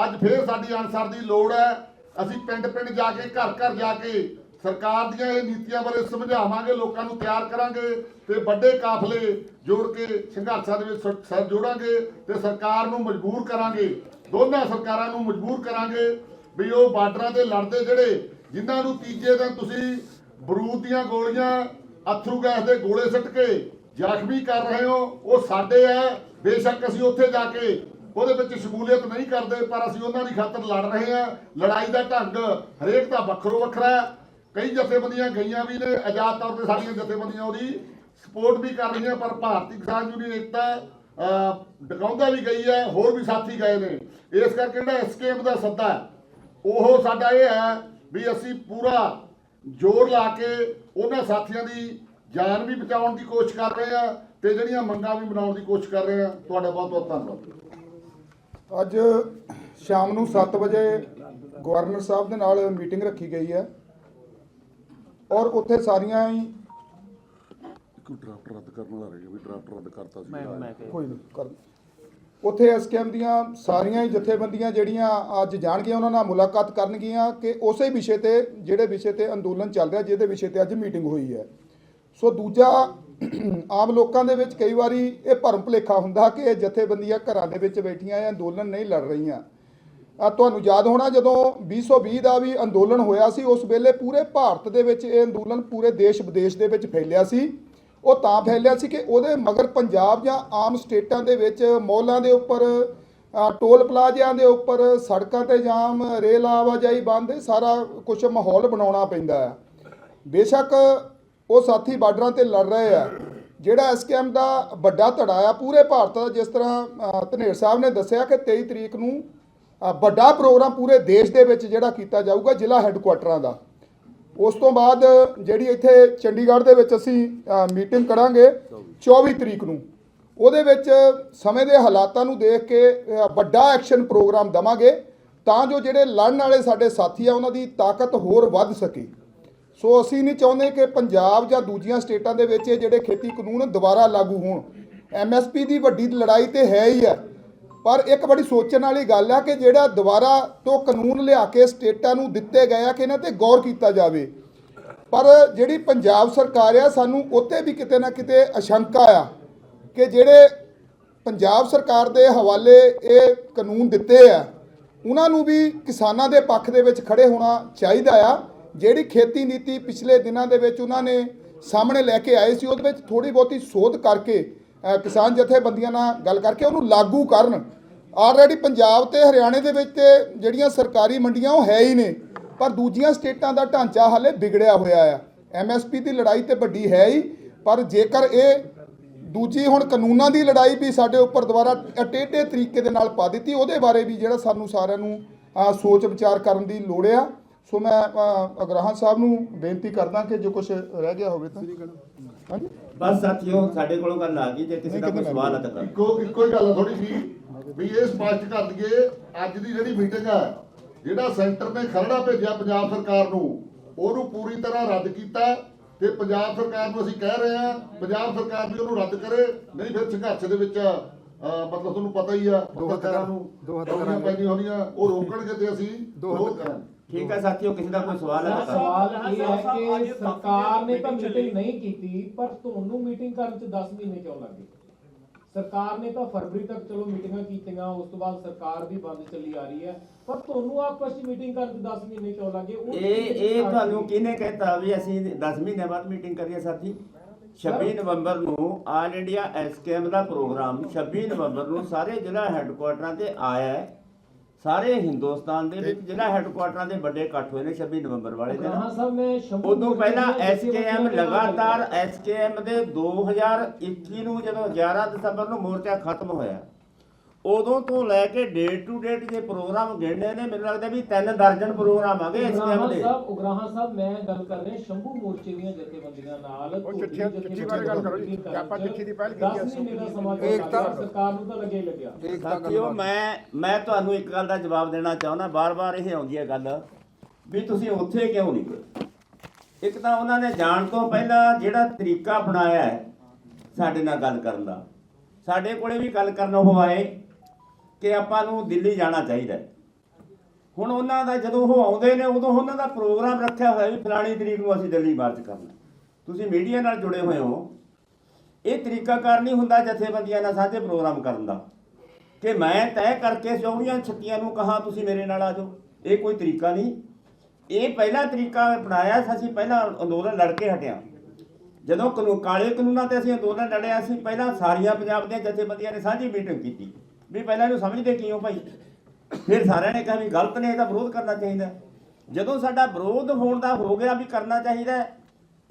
ਅੱਜ ਫੇਰ ਸਾਡੀ ਅਨਸਰ ਦੀ ਲੋੜ ਹੈ। ਅਸੀਂ ਪਿੰਡ ਪਿੰਡ ਜਾ ਕੇ ਘਰ ਘਰ ਜਾ ਕੇ ਸਰਕਾਰ ਦੀਆਂ ਇਹ ਨੀਤੀਆਂ ਬਾਰੇ ਸਮਝਾਵਾਂਗੇ, ਲੋਕਾਂ ਨੂੰ ਤਿਆਰ ਕਰਾਂਗੇ ਤੇ ਵੱਡੇ ਕਾਫਲੇ ਜੋੜ ਕੇ ਸੰਘਰਸ਼ਾਂ ਦੇ ਵਿੱਚ ਸ- ਜੋੜਾਂਗੇ ਤੇ ਸਰਕਾਰ ਨੂੰ ਮਜਬੂਰ ਕਰਾਂਗੇ। ਦੋਨਾਂ ਸਰਕਾਰਾਂ ਨੂੰ ਮਜਬੂਰ ਕਰਾਂਗੇ ਵੀ ਉਹ ਬਾਰਡਰਾਂ ਤੇ ਲੜਦੇ ਜਿਹੜੇ, ਜਿਨ੍ਹਾਂ ਨੂੰ ਤੀਜੇ ਦਿਨ ਤੁਸੀਂ ਬਰੂਦ ਦੀਆਂ ਗੋਲੀਆਂ, ਅਥਰੂ ਗੈਸ ਦੇ ਗੋਲੇ ਸੁੱਟ ਕੇ ਜ਼ਖਮੀ ਕਰ ਰਹੇ ਹੋ, ਉਹ ਸਾਡੇ ਹੈ, ਬੇਸ਼ੱਕ ਅਸੀਂ ਉੱਥੇ ਜਾ ਕੇ ਉਹਦੇ ਵਿੱਚ ਸ਼ਮੂਲੀਅਤ ਨਹੀਂ ਕਰਦੇ, ਪਰ ਅਸੀਂ ਉਹਨਾਂ ਦੀ ਖਾਤਰ ਲੜ ਰਹੇ ਹਾਂ। ਲੜਾਈ ਦਾ ਢੰਗ ਹਰੇਕ ਦਾ ਵੱਖਰੋ ਵੱਖਰਾ ਹੈ। ਕਈ ਜਥੇਬੰਦੀਆਂ ਗਈਆਂ ਵੀ ਨੇ ਆਜ਼ਾਦ ਤੌਰ ਤੇ ਸਾਡੀਆਂ ਜਥੇਬੰਦੀਆਂ ਉਹਦੀ ਸਪੋਰਟ ਵੀ ਕਰ ਰਹੀਆਂ ਪਰ ਭਾਰਤੀ ਕਿਸਾਨ ਯੂਨੀਅਨ ਏਕਤਾ ਡਕਾਉਂਦਾ ਵੀ ਗਈ ਹੈ ਹੋਰ ਵੀ ਸਾਥੀ ਗਏ ਨੇ। ਇਸ ਕਰਕੇ ਜਿਹੜਾ ਐਸਕੇਐਮ ਦਾ ਸੱਦਾ ਹੈ, ਉਹ ਸਾਡਾ ਇਹ ਹੈ ਵੀ ਅਸੀਂ ਪੂਰਾ ਜ਼ੋਰ ਲਾ ਕੇ ਉਹਨਾਂ ਸਾਥੀਆਂ ਦੀ ਜਾਨ ਵੀ ਬਚਾਉਣ ਦੀ ਕੋਸ਼ਿਸ਼ ਕਰ ਰਹੇ ਆ ਤੇ ਜਿਹੜੀਆਂ ਮੰਗਾਂ ਵੀ ਬਣਾਉਣ ਦੀ ਕੋਸ਼ਿਸ਼ ਕਰ ਰਹੇ ਆ ਤੁਹਾਡਾ ਬਹੁਤ ਬਹੁਤ ਧੰਨਵਾਦ। ਅੱਜ ਸ਼ਾਮ ਨੂੰ 7 ਵਜੇ ਗਵਰਨਰ ਸਾਹਿਬ ਦੇ ਨਾਲ ਮੀਟਿੰਗ ਰੱਖੀ ਗਈ ਹੈ। ਔਰ ਉੱਥੇ ਸਾਰੀਆਂ ਹੀ ਇੱਕ ਡਰਾਫਟ ਰੱਦ ਕਰਨ ਵਾਲਾ ਰਹਿ ਗਿਆ ਵੀ ਡਰਾਫਟ ਰੱਦ ਕਰਤਾ ਸੀ। ਕੋਈ ਨਹੀਂ ਕਰ ਉੱਥੇ ਐਸਕੇਐਮ ਦੀਆਂ ਸਾਰੀਆਂ ਹੀ ਜਥੇਬੰਦੀਆਂ ਜਿਹੜੀਆਂ ਅੱਜ ਜਾਣਗੀਆਂ ਉਹਨਾਂ ਨਾਲ ਮੁਲਾਕਾਤ ਕਰਨਗੀਆਂ ਕਿ ਉਸੇ ਵਿਸ਼ੇ ਤੇ ਜਿਹੜੇ ਵਿਸ਼ੇ ਤੇ ਅੰਦੋਲਨ ਚੱਲ ਰਿਹਾ ਜਿਹਦੇ ਵਿਸ਼ੇ ਤੇ ਅੱਜ ਮੀਟਿੰਗ ਹੋਈ ਹੈ। ਸੋ ਦੂਜਾ ਆਮ ਲੋਕਾਂ ਦੇ ਵਿੱਚ ਕਈ ਵਾਰੀ ਇਹ ਭਰਮ ਭੁਲੇਖਾ ਹੁੰਦਾ ਕਿ ਇਹ ਜਥੇਬੰਦੀਆਂ ਘਰਾਂ ਦੇ ਵਿੱਚ ਬੈਠੀਆਂ ਇਹ ਅੰਦੋਲਨ ਨਹੀਂ ਲੜ ਰਹੀਆਂ। ਆ ਤੁਹਾਨੂੰ ਯਾਦ ਹੋਣਾ ਜਦੋਂ 2020 ਦਾ ਵੀ ਅੰਦੋਲਨ ਹੋਇਆ ਸੀ ਉਸ ਵੇਲੇ ਪੂਰੇ ਭਾਰਤ ਦੇ ਵਿੱਚ ਇਹ ਅੰਦੋਲਨ ਪੂਰੇ ਦੇਸ਼ ਵਿਦੇਸ਼ ਦੇ ਵਿੱਚ ਫੈਲਿਆ ਸੀ। ਉਹ ਤਾਂ ਫੈਲਿਆ ਸੀ ਕਿ ਉਹਦੇ ਮਗਰ ਪੰਜਾਬ ਜਾਂ ਆਮ ਸਟੇਟਾਂ ਦੇ ਵਿੱਚ ਮੌਲਾਂ ਦੇ ਉੱਪਰ ਟੋਲ ਪਲਾਜ਼ਿਆਂ ਦੇ ਉੱਪਰ ਸੜਕਾਂ ਤੇ ਜਾਮ ਰੇਲ ਆਵਾਜਾਈ ਬੰਦ ਸਾਰਾ ਕੁਝ ਮਾਹੌਲ ਬਣਾਉਣਾ ਪੈਂਦਾ ਹੈ ਬੇਸ਼ੱਕ ਉਹ ਸਾਥੀ ਬਾਰਡਰਾਂ ਤੇ ਲੜ ਰਹੇ ਆ ਜਿਹੜਾ ਐਸਕੇਐਮ ਦਾ ਵੱਡਾ ਧੜਾ ਆ ਪੂਰੇ ਭਾਰਤ ਦਾ ਜਿਸ ਤਰ੍ਹਾਂ ਅ, ਧਨੇਰ ਸਾਹਿਬ ਨੇ ਦੱਸਿਆ ਕਿ 23 ਤਰੀਕ ਨੂੰ ਵੱਡਾ ਪ੍ਰੋਗਰਾਮ ਪੂਰੇ ਦੇਸ਼ ਦੇ ਵਿੱਚ ਜਿਹੜਾ ਕੀਤਾ ਜਾਊਗਾ ਜ਼ਿਲ੍ਹਾ ਹੈੱਡਕੁਆਟਰਾਂ ਦਾ। ਉਸ ਤੋਂ ਬਾਅਦ ਜਿਹੜੀ ਇੱਥੇ ਚੰਡੀਗੜ੍ਹ ਦੇ ਵਿੱਚ ਅਸੀਂ ਮੀਟਿੰਗ ਕਰਾਂਗੇ 24 ਤਰੀਕ ਨੂੰ। ਉਹਦੇ ਵਿੱਚ ਸਮੇਂ ਦੇ ਹਾਲਾਤਾਂ ਨੂੰ ਦੇਖ ਕੇ ਵੱਡਾ ਐਕਸ਼ਨ ਪ੍ਰੋਗਰਾਮ ਦਵਾਂਗੇ ਤਾਂ ਜੋ ਜਿਹੜੇ ਲੜਨ ਵਾਲੇ ਸਾਡੇ ਸਾਥੀ ਆ, ਉਹਨਾਂ ਦੀ ਤਾਕਤ ਹੋਰ ਵੱਧ ਸਕੇ। ਸੋ ਅਸੀਂ ਨਹੀਂ ਚਾਹੁੰਦੇ ਕਿ ਪੰਜਾਬ ਜਾਂ ਦੂਜੀਆਂ ਸਟੇਟਾਂ ਦੇ ਵਿੱਚ ਇਹ ਜਿਹੜੇ ਖੇਤੀ ਕਾਨੂੰਨ ਦੁਬਾਰਾ ਲਾਗੂ ਹੋਣ। ਐਮਐਸਪੀ ਦੀ ਵੱਡੀ ਲੜਾਈ ਤੇ ਹੈ ਹੀ ਹੈ ਪਰ ਇੱਕ ਬੜੀ ਸੋਚਣ ਵਾਲੀ ਗੱਲ ਆ ਕਿ ਜਿਹੜਾ ਦੁਬਾਰਾ ਤੋਂ ਕਾਨੂੰਨ ਲਿਆ ਕੇ ਸਟੇਟਾਂ ਨੂੰ ਦਿੱਤੇ ਗਏ ਆ ਕਿ ਇਹਨਾਂ ਤੇ ਗੌਰ ਕੀਤਾ ਜਾਵੇ। ਪਰ ਜਿਹੜੀ ਪੰਜਾਬ ਸਰਕਾਰ ਆ, ਸਾਨੂੰ ਉੱਤੇ ਵੀ ਕਿਤੇ ਨਾ ਕਿਤੇ ਅਸ਼ੰਕਾ ਆ ਕਿ ਜਿਹੜੇ ਪੰਜਾਬ ਸਰਕਾਰ ਦੇ ਹਵਾਲੇ ਇਹ ਕਾਨੂੰਨ ਦਿੱਤੇ ਆ, ਉਹਨਾਂ ਨੂੰ ਵੀ ਕਿਸਾਨਾਂ ਦੇ ਪੱਖ ਦੇ ਵਿੱਚ ਖੜੇ ਹੋਣਾ ਚਾਹੀਦਾ ਆ। ਜਿਹੜੀ ਖੇਤੀ ਨੀਤੀ ਪਿਛਲੇ ਦਿਨਾਂ ਦੇ ਵਿੱਚ ਉਹਨਾਂ ਨੇ ਸਾਹਮਣੇ ਲੈ ਕੇ ਆਏ ਸੀ, ਉਹਦੇ ਵਿੱਚ ਥੋੜੀ ਬਹੁਤੀ ਸੋਧ ਕਰਕੇ ਕਿਸਾਨ ਜਥੇਬੰਦੀਆਂ ਨਾਲ ਗੱਲ ਕਰਕੇ ਉਹਨੂੰ ਲਾਗੂ ਕਰਨ। ਆਲਰੇਡੀ ਪੰਜਾਬ ਤੇ ਹਰਿਆਣੇ ਦੇ ਵਿੱਚ ਤੇ ਜਿਹੜੀਆਂ ਸਰਕਾਰੀ ਮੰਡੀਆਂ ਉਹ ਹੈ ਹੀ ਨੇ, ਪਰ ਦੂਜੀਆਂ ਸਟੇਟਾਂ ਦਾ ਢਾਂਚਾ ਹਾਲੇ ਵਿਗੜਿਆ ਹੋਇਆ ਆ। ਐਮਐਸਪੀ ਦੀ ਲੜਾਈ ਤੇ ਵੱਡੀ ਹੈ ਹੀ, ਪਰ ਜੇਕਰ ਇਹ ਦੂਜੀ ਹੁਣ ਕਾਨੂੰਨਾਂ ਦੀ ਲੜਾਈ ਵੀ ਸਾਡੇ ਉੱਪਰ ਦੁਬਾਰਾ ਟੇਢੇ ਤਰੀਕੇ ਦੇ ਨਾਲ ਪਾ ਦਿੱਤੀ, ਉਹਦੇ ਬਾਰੇ ਵੀ ਜਿਹੜਾ ਸਾਨੂੰ ਸਾਰਿਆਂ ਨੂੰ ਸੋਚ ਵਿਚਾਰ ਕਰਨ ਦੀ ਲੋੜ ਆ। ਸੋ ਮੈਂ ਅਗਰਾਹਾਂ ਸਾਹਿਬ ਨੂੰ ਬੇਨਤੀ ਕਰਦਾ ਕਿ ਜੋ ਕੁਝ ਰਹਿ ਗਿਆ ਹੋਵੇ ਤਾਂ। ਹਾਂਜੀ ਬਸ ਸਾਥੀਓ ਸਾਡੇ ਕੋਲੋਂ ਗੱਲ ਆ ਗਈ ਜੇ ਕਿਸੇ ਦਾ ਕੋਈ ਸਵਾਲ ਹੈ ਤਾਂ ਕਰੋ। ਇੱਕੋ ਇੱਕੋ ਹੀ ਗੱਲ ਆ ਥੋੜੀ ਜੀ ਵੀ ਇਹ ਸਪਸ਼ਟ ਕਰ ਦਈਏ ਅੱਜ ਦੀ ਜਿਹੜੀ ਮੀਟਿੰਗ ਹੈ ਜਿਹੜਾ ਸੈਂਟਰ ਨੇ ਖਰੜਾ ਭੇਜਿਆ ਪੰਜਾਬ ਸਰਕਾਰ ਨੂੰ ਉਹਨੂੰ ਪੂਰੀ ਤਰ੍ਹਾਂ ਰੱਦ ਕੀਤਾ ਤੇ ਪੰਜਾਬ ਸਰਕਾਰ ਨੂੰ ਅਸੀਂ ਕਹਿ ਰਹੇ ਹਾਂ ਪੰਜਾਬ ਸਰਕਾਰ ਵੀ ਉਹਨੂੰ ਰੱਦ ਕਰੇ ਨਹੀਂ ਫਿਰ ਸੰਘਰਸ਼ ਦੇ ਵਿੱਚ ਮਤਲਬ ਤੁਹਾਨੂੰ ਪਤਾ ਹੀ ਆ ਪੱਤਰਕਾਰਾਂ ਨੂੰ ਰੋਕਣੀਆਂ ਪੈਂਦੀਆਂ ਹੋਣੀਆਂ ਉਹ ਰੋਕਣਗੇ ਤੇ ਅਸੀਂ ਵਿਰੋਧ ਕਰਾਂਗੇ ਠੀਕ ਹੈ ਸਾਥੀਓ ਕਿਸੇ ਦਾ ਕੋਈ ਸਵਾਲ ਹੈ ਤਾਂ ਕਰੋ। ਸਵਾਲ ਇਹ ਹੈ ਕਿ ਸਰਕਾਰ ਨੇ ਤਾਂ ਮੀਟਿੰਗ ਨਹੀਂ ਕੀਤੀ ਪਰ ਤੁਹਾਨੂੰ ਮੀਟਿੰਗ ਕਰਨ ਚ 10 ਮਹੀਨੇ ਕਿਉਂ ਲੱਗੇ ਸਰਕਾਰ ਨੇ ਤਾਂ ਫਰਵਰੀ ਤੱਕ ਚਲੋ ਮੀਟਿੰਗਾਂ ਕੀਤੀਆਂ ਉਸ ਤੋਂ ਬਾਅਦ ਸਰਕਾਰ ਵੀ ਬੰਦ ਚੱਲੀ ਆ ਰਹੀ ਹੈ ਪਰ ਤੁਹਾਨੂੰ ਆਪਸ ਵਿੱਚ ਮੀਟਿੰਗ ਕਰਨ ਚ 10 ਮਹੀਨੇ ਕਿਉਂ ਲੱਗੇ ਉਹ ਇਹ ਇਹ ਤੁਹਾਨੂੰ ਕਿਹਨੇ ਕਹਿਤਾ ਵੀ ਅਸੀਂ 10 ਮਹੀਨੇ ਬਾਅਦ ਮੀਟਿੰਗ ਕਰੀਏ ਸਾਥੀ? 26 ਨਵੰਬਰ ਨੂੰ ਆਲ ਇੰਡੀਆ ਐਸਕੇਐਮ ਦਾ ਪ੍ਰੋਗਰਾਮ 26 ਨਵੰਬਰ ਨੂੰ ਸਾਰੇ ਜ਼ਿਲ੍ਹਾ ਹੈੱਡਕੁਆਟਰਾਂ ਤੇ ਆਇਆ ਹੈ। ਸਾਰੇ ਹਿੰਦੁਸਤਾਨ ਦੇ ਵਿੱਚ ਜ਼ਿਲ੍ਹਾ ਹੈੱਡਕੁਆਟਰਾਂ ਦੇ ਵੱਡੇ ਇਕੱਠ ਹੋਏ ਨੇ 26 ਨਵੰਬਰ ਵਾਲੇ ਦਿਨ। ਉਦੋਂ ਪਹਿਲਾਂ ਐਸਕੇਐਮ ਲਗਾਤਾਰ ਐਸਕੇਐਮ ਦੇ 2021 ਨੂੰ ਜਦੋਂ 11 ਦਸੰਬਰ ਨੂੰ ਮੋਰਚਾ ਖਤਮ ਹੋਇਆ ਉਦੋਂ ਤੋਂ ਲੈ ਕੇ ਡੇਟ ਟੂ ਡੇਟ ਜੇ ਪ੍ਰੋਗਰਾਮ ਗਿਣਨੇ ਨੇ ਮੈਨੂੰ ਲੱਗਦਾ ਵੀ ਤਿੰਨ ਦਰਜਨ ਪ੍ਰੋਗਰਾਮ ਆ ਗਏ ਐਸਕੇਐਮ ਉਗਰਾਹਾਂ ਦੇ ਸਾਹਿਬ ਉਗਰਾਹਾਂ ਸਾਹਿਬ ਮੈਂ ਗੱਲ ਕਰ ਰਿਹਾ ਸ਼ੰਭੂ ਮੋਰਚੇ ਦੀਆਂ ਜਥੇਬੰਦੀਆਂ ਨਾਲ ਉਹ ਚਿੱਠੀਆਂ- ਚਿੱਠੀ ਬਾਰੇ ਗੱਲ ਕਰੋ ਜੀ। ਆਪਾਂ ਚਿੱਠੀ ਦੀ ਪਹਿਲ ਕੀਤੀ ਹੈ। ਦਾ ਇੱਕ ਤਾਂ-? ਸਰਕਾਰ ਨੂੰ ਤਾਂ ਲੱਗੇ ਲੱਗਿਆ ਸਾਥੀਓ ਮੈਂ ਮੈਂ ਤੁਹਾਨੂੰ ਇੱਕ ਗੱਲ ਦਾ ਜਵਾਬ ਦੇਣਾ ਚਾਹੁੰਦਾ ਬਾਰ-ਬਾਰ ਇਹ ਆਉਂਦੀ ਹੈ ਗੱਲ ਵੀ ਤੁਸੀਂ ਉੱਥੇ ਕਿਉਂ ਨਹੀਂ ਗਏ ਇੱਕ ਤਾਂ ਉਹਨਾਂ ਨੇ ਜਾਣ ਤੋਂ ਪਹਿਲਾਂ ਜਿਹੜਾ ਤਰੀਕਾ ਅਪਣਾਇਆ ਹੈ ਸਾਡੇ ਨਾਲ ਗੱਲ ਕਰਨ ਦਾ ਸਾਡੇ ਕੋਲੇ ਵੀ ਗੱਲ ਕਰਨ ਉਹ ਆਏ ਕਿ ਆਪਾਂ ਨੂੰ ਦਿੱਲੀ ਜਾਣਾ ਚਾਹੀਦਾ ਹੁਣ ਉਹਨਾਂ ਦਾ ਜਦੋਂ ਉਹ ਆਉਂਦੇ ਨੇ, ਉਦੋਂ ਉਹਨਾਂ ਦਾ ਪ੍ਰੋਗਰਾਮ ਰੱਖਿਆ ਹੋਇਆ ਵੀ ਫਲਾਣੀ ਤਰੀਕ ਨੂੰ ਅਸੀਂ ਦਿੱਲੀ ਮਾਰਚ ਕਰਨਾ। ਤੁਸੀਂ ਮੀਡੀਆ ਨਾਲ ਜੁੜੇ ਹੋਏ ਹੋ। ਇਹ ਤਰੀਕਾਕਾਰ ਨਹੀਂ ਹੁੰਦਾ ਜਥੇਬੰਦੀਆਂ ਨਾਲ ਸਾਂਝੇ ਪ੍ਰੋਗਰਾਮ ਕਰਨ ਦਾ। ਕਿ ਮੈਂ ਤੈਅ ਕਰਕੇ ਚੌਵੀਆਂ ਛੱਤੀਆਂ ਨੂੰ ਕਹਾ, ਤੁਸੀਂ ਮੇਰੇ ਨਾਲ ਆ ਜਾਓ। ਇਹ ਕੋਈ ਤਰੀਕਾ ਨਹੀਂ। ਇਹ ਪਹਿਲਾ ਤਰੀਕਾ ਅਪਣਾਇਆ ਸੀ, ਅਸੀਂ ਪਹਿਲਾਂ ਅੰਦੋਲਨ ਲੜ ਕੇ ਹਟਿਆ। ਜਦੋਂ ਕਾਨੂੰਨ ਕਾਲੇ ਕਾਨੂੰਨਾਂ ਤੇ ਅਸੀਂ ਅੰਦੋਲਨ ਲੜਿਆ ਸੀ, ਪਹਿਲਾਂ ਸਾਰੀਆਂ ਪੰਜਾਬ ਦੀਆਂ ਜਥੇਬੰਦੀਆਂ ਨੇ ਸਾਂਝੀ ਮੀਟਿੰਗ ਕੀਤੀ। ਵੀ ਪਹਿਲਾਂ ਇਹਨੂੰ ਸਮਝਦੇ ਕਿਉਂ ਭਾਈ? ਫਿਰ ਸਾਰਿਆਂ ਨੇ ਕਿਹਾ ਵੀ ਗਲਤ ਨੇ ਇਹਦਾ ਵਿਰੋਧ ਕਰਨਾ ਚਾਹੀਦਾ ਜਦੋਂ ਸਾਡਾ ਵਿਰੋਧ ਹੋਣ ਦਾ ਹੋ ਗਿਆ ਵੀ ਕਰਨਾ ਚਾਹੀਦਾ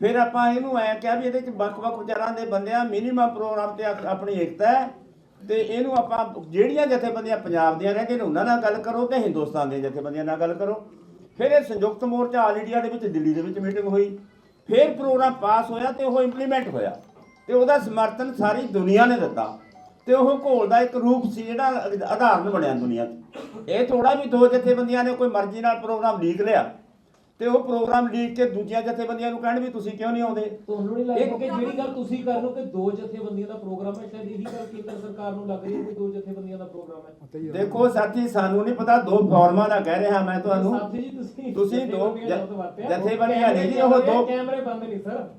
ਫਿਰ ਆਪਾਂ ਇਹਨੂੰ ਐ ਕਿਹਾ ਵੀ ਇਹਦੇ ਚ ਵੱਖ-ਵੱਖ ਵਿਚਾਰਾਂ ਦੇ ਬੰਦਿਆਂ ਮਿਨੀਮਮ ਪ੍ਰੋਗਰਾਮ ਤੇ ਆਪਣੀ ਏਕਤਾ ਹੈ ਤੇ ਇਹਨੂੰ ਆਪਾਂ ਜਿਹੜੀਆਂ ਜਥੇਬੰਦੀਆਂ ਪੰਜਾਬ ਦੀਆਂ ਰਹਿੰਦੇ ਨੇ, ਉਹਨਾਂ ਨਾਲ ਗੱਲ ਕਰੋ ਤੇ ਹਿੰਦੁਸਤਾਨ ਦੀਆਂ ਜਥੇਬੰਦੀਆਂ ਨਾਲ ਗੱਲ ਕਰੋ। ਫਿਰ ਇਹ ਸੰਯੁਕਤ ਮੋਰਚਾ ਆਲ ਇੰਡੀਆ ਦੇ ਵਿੱਚ ਦਿੱਲੀ ਦੇ ਵਿੱਚ ਮੀਟਿੰਗ ਹੋਈ। ਫਿਰ ਪ੍ਰੋਗਰਾਮ ਪਾਸ ਹੋਇਆ ਤੇ ਉਹ ਇੰਪਲੀਮੈਂਟ ਹੋਇਆ ਤੇ ਉਹਦਾ ਸਮਰਥਨ ਸਾਰੀ ਦੁਨੀਆ ਨੇ ਦਿੱਤਾ। ਤੇ ਉਹ ਘੋਲ ਦਾ ਇੱਕ ਰੂਪ ਸੀ ਜਿਹੜਾ ਆਧਾਰਨ ਬਣਿਆ ਦੁਨੀਆ 'ਚ। ਇਹ ਥੋੜਾ ਵੀ ਦੋ ਜਥੇਬੰਦੀਆਂ ਨੇ ਕੋਈ ਮਰਜ਼ੀ ਨਾਲ ਪ੍ਰੋਗਰਾਮ ਲੀਕ ਲਿਆ। ਤੇ ਉਹ ਪ੍ਰੋਗਰਾਮ ਲੀਕ ਕੇ ਦੂਜੀਆਂ ਜਥੇਬੰਦੀਆਂ ਨੂੰ ਕਹਿਣ ਵੀ ਤੁਸੀਂ ਕਿਉਂ ਨਹੀਂ ਆਉਂਦੇ? ਤੁਹਾਨੂੰ ਨਹੀਂ ਲੱਗਦਾ ਕਿ ਜਿਹੜੀ ਗੱਲ ਤੁਸੀਂ ਕਰ ਹੋ ਕਿ ਦੋ ਜਥੇਬੰਦੀਆਂ ਦਾ ਪ੍ਰੋਗਰਾਮ ਹੈ ਸ਼ਾਇਦ ਇਹੀ ਗੱਲ ਕੇਂਦਰ ਸਰਕਾਰ ਨੂੰ ਲੱਗ ਰਹੀ ਹੈ ਕਿ ਦੋ ਜਥੇਬੰਦੀਆਂ ਦਾ ਪ੍ਰੋਗਰਾਮ ਹੈ? ਦੇਖੋ ਸਾਥੀ ਸਾਨੂੰ ਨਹੀਂ ਪਤਾ ਦੋ ਫਾਰਮਾਂ ਦਾ ਕਹਿ ਰਿਹਾ ਮੈਂ ਤੁਹਾਨੂੰ। ਸਾਥੀ ਜੀ ਤੁਸੀਂ ਤੁਸੀਂ ਦੋ ਜਥੇਬੰਦੀਆਂ ਜ- ਸ਼ਬਦ ਵਰਤਿਆ। ਜਥੇਬੰਦੀਆਂ ਨੇ ਜੀ, ਉਹ ਦੋ- ਕੈਮਰੇ ਬੰਦ ਨਹੀਂ ਸਰ।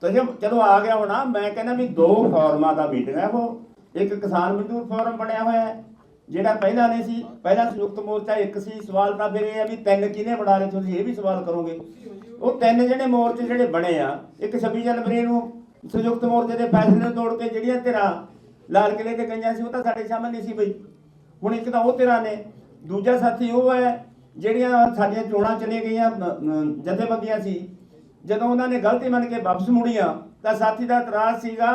ਤੁਸੀਂ ਚਲੋ ਆ ਗਿਆ ਹੋਣਾ ਮੈਂ ਕਹਿੰਦਾ ਵੀ ਦੋ ਫਾਰਮਾਂ ਦਾ ਮੀਟਿੰਗ ਹੈ ਉਹ। ਇੱਕ ਕਿਸਾਨ ਮਜ਼ਦੂਰ ਫੋਰਮ ਬਣਿਆ ਹੋਇਆ ਹੈ, ਜਿਹੜਾ ਪਹਿਲਾਂ ਨਹੀਂ ਸੀ, ਪਹਿਲਾਂ ਸੰਯੁਕਤ ਮੋਰਚਾ ਇੱਕ ਸੀ, ਸਵਾਲ ਤਾਂ ਫਿਰ ਇਹ ਹੈ ਵੀ ਤਿੰਨ ਕਿਹਨੇ ਬਣਾ ਲਏ, ਤੁਸੀਂ ਇਹ ਵੀ ਸਵਾਲ ਕਰੋਗੇ। ਉਹ ਤਿੰਨ ਜਿਹੜੇ ਮੋਰਚੇ ਜਿਹੜੇ ਬਣੇ ਆ, ਇੱਕ 26 ਜਨਵਰੀ ਨੂੰ ਸੰਯੁਕਤ ਮੋਰਚੇ ਦੇ ਫੈਸਲੇ ਨੂੰ ਤੋੜ ਕੇ ਜਿਹੜੀਆਂ ਧਿਰਾਂ ਲਾਲ ਕਿਲੇ ਤੇ ਗਈਆਂ ਸੀ, ਉਹ ਤਾਂ ਸਾਡੇ ਸਾਹਮਣੇ ਨਹੀਂ ਸੀ ਬਈ ਹੁਣ ਇੱਕ ਤਾਂ ਉਹ ਧਿਰਾਂ ਨੇ, ਦੂਜਾ ਸਾਥੀ ਉਹ ਹੈ, ਜਿਹੜੀਆਂ ਸਾਡੀਆਂ ਚੋਣਾਂ ਚਲੇ ਗਈਆਂ ਜਥੇਬੰਦੀਆਂ ਸੀ। ਜਦੋਂ ਉਹਨਾਂ ਨੇ ਗਲਤੀ ਮੰਨ ਕੇ ਵਾਪਸ ਮੁੜੀਆਂ, ਤਾਂ ਸਾਥੀ ਦਾ ਇਤਰਾਜ਼ ਸੀਗਾ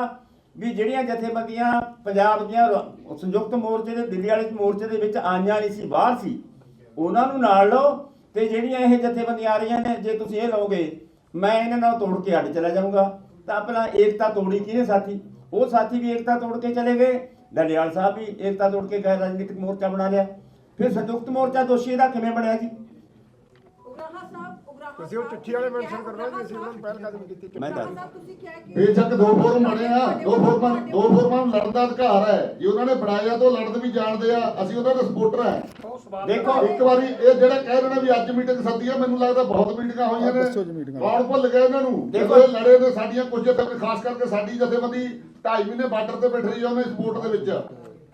ਵੀ ਜਿਹੜੀਆਂ ਜਥੇਬੰਦੀਆਂ ਪੰਜਾਬ ਦੀਆਂ ਸੰਯੁਕਤ ਮੋਰਚੇ ਦੇ, ਦਿੱਲੀ ਵਾਲੇ ਮੋਰਚੇ ਦੇ ਵਿੱਚ ਆਈਆਂ ਨਹੀਂ ਸੀ, ਬਾਹਰ ਸੀ, ਉਹਨਾਂ ਨੂੰ ਨਾਲ ਲਓ ਤੇ ਜਿਹੜੀਆਂ ਇਹ ਜਥੇਬੰਦੀਆਂ ਆ ਰਹੀਆਂ ਨੇ, ਜੇ ਤੁਸੀਂ ਇਹ ਲਓਗੇ, ਮੈਂ ਇਹਨਾਂ ਨਾਲ ਤੋੜ ਕੇ ਅੱਡ ਚਲਾ ਜਾਊਂਗਾ। ਤਾਂ ਆਪਣਾ ਏਕਤਾ ਤੋੜੀ ਕਿਹਨੇ ਸਾਥੀ? ਉਹ ਸਾਥੀ ਵੀ ਏਕਤਾ ਤੋੜ ਕੇ ਚਲੇ ਗਏ। ਦਲਿਆਲ ਸਾਹਿਬ ਵੀ ਏਕਤਾ ਤੋੜ ਕੇ ਗੈਰ ਰਾਜਨੀਤਿਕ ਮੋਰਚਾ ਬਣਾ ਲਿਆ। ਫਿਰ ਸੰਯੁਕਤ ਮੋਰਚਾ ਦੋਸ਼ੀ ਇਹਦਾ ਕਿਵੇਂ ਬਣਿਆ ਜੀ? ਤੁਸੀਂ ਉਹ ਚਿੱਠੀ ਵਾਲੇ ਮੈਂਸ਼ਨ ਕਰਨਾ ਜੀ ਅਸੀਂ ਉਹਨਾਂ ਨੂੰ ਪਹਿਲ ਕਦਮ ਕੀਤੀ ਮੈਂ ਦੱਸ ਸਾਹਿਬ ਤੁਸੀਂ ਕਿਹਾ ਕਿ ਬੇਸ਼ੱਕ ਦੋ ਫੋਰਮ ਬਣੇ ਆ ਦੋ ਫੋਰਮਾਂ ਦੋ ਫੋਰਮਾਂ ਨੂੰ ਲੜਨ ਦਾ ਅਧਿਕਾਰ ਹੈ। ਜੇ ਉਹਨਾਂ ਨੇ ਬਣਾਇਆ ਤਾਂ ਲੜਨ ਵੀ ਜਾਣਦੇ ਆ ਅਸੀਂ ਉਹਨਾਂ ਦੇ ਸਪੋਰਟਰ ਆ ਦੇਖੋ ਇੱਕ ਵਾਰੀ ਇਹ ਜਿਹੜਾ ਕਹਿ ਰਹੇ ਨੇ ਵੀ ਅੱਜ ਮੀਟਿੰਗ ਸੱਦੀ ਆ ਮੈਨੂੰ ਲੱਗਦਾ ਬਹੁਤ ਮੀਟਿੰਗਾਂ ਹੋਈਆਂ ਨੇ। ਕੌਣ ਭੁੱਲ ਗਿਆ ਇਹਨਾਂ ਨੂੰ? ਦੇਖੋ- ਇਹ ਲੜੇ ਨੇ ਸਾਡੀਆਂ ਕੁਝ ਜਥੇ ਖਾਸ ਕਰਕੇ ਸਾਡੀ ਜਥੇਬੰਦੀ 2.5 ਮਹੀਨੇ ਬਾਰਡਰ ਤੇ ਬੈਠ ਰਹੀ ਆ ਉਹਨੇ ਸਪੋਰਟ ਦੇ ਵਿੱਚ।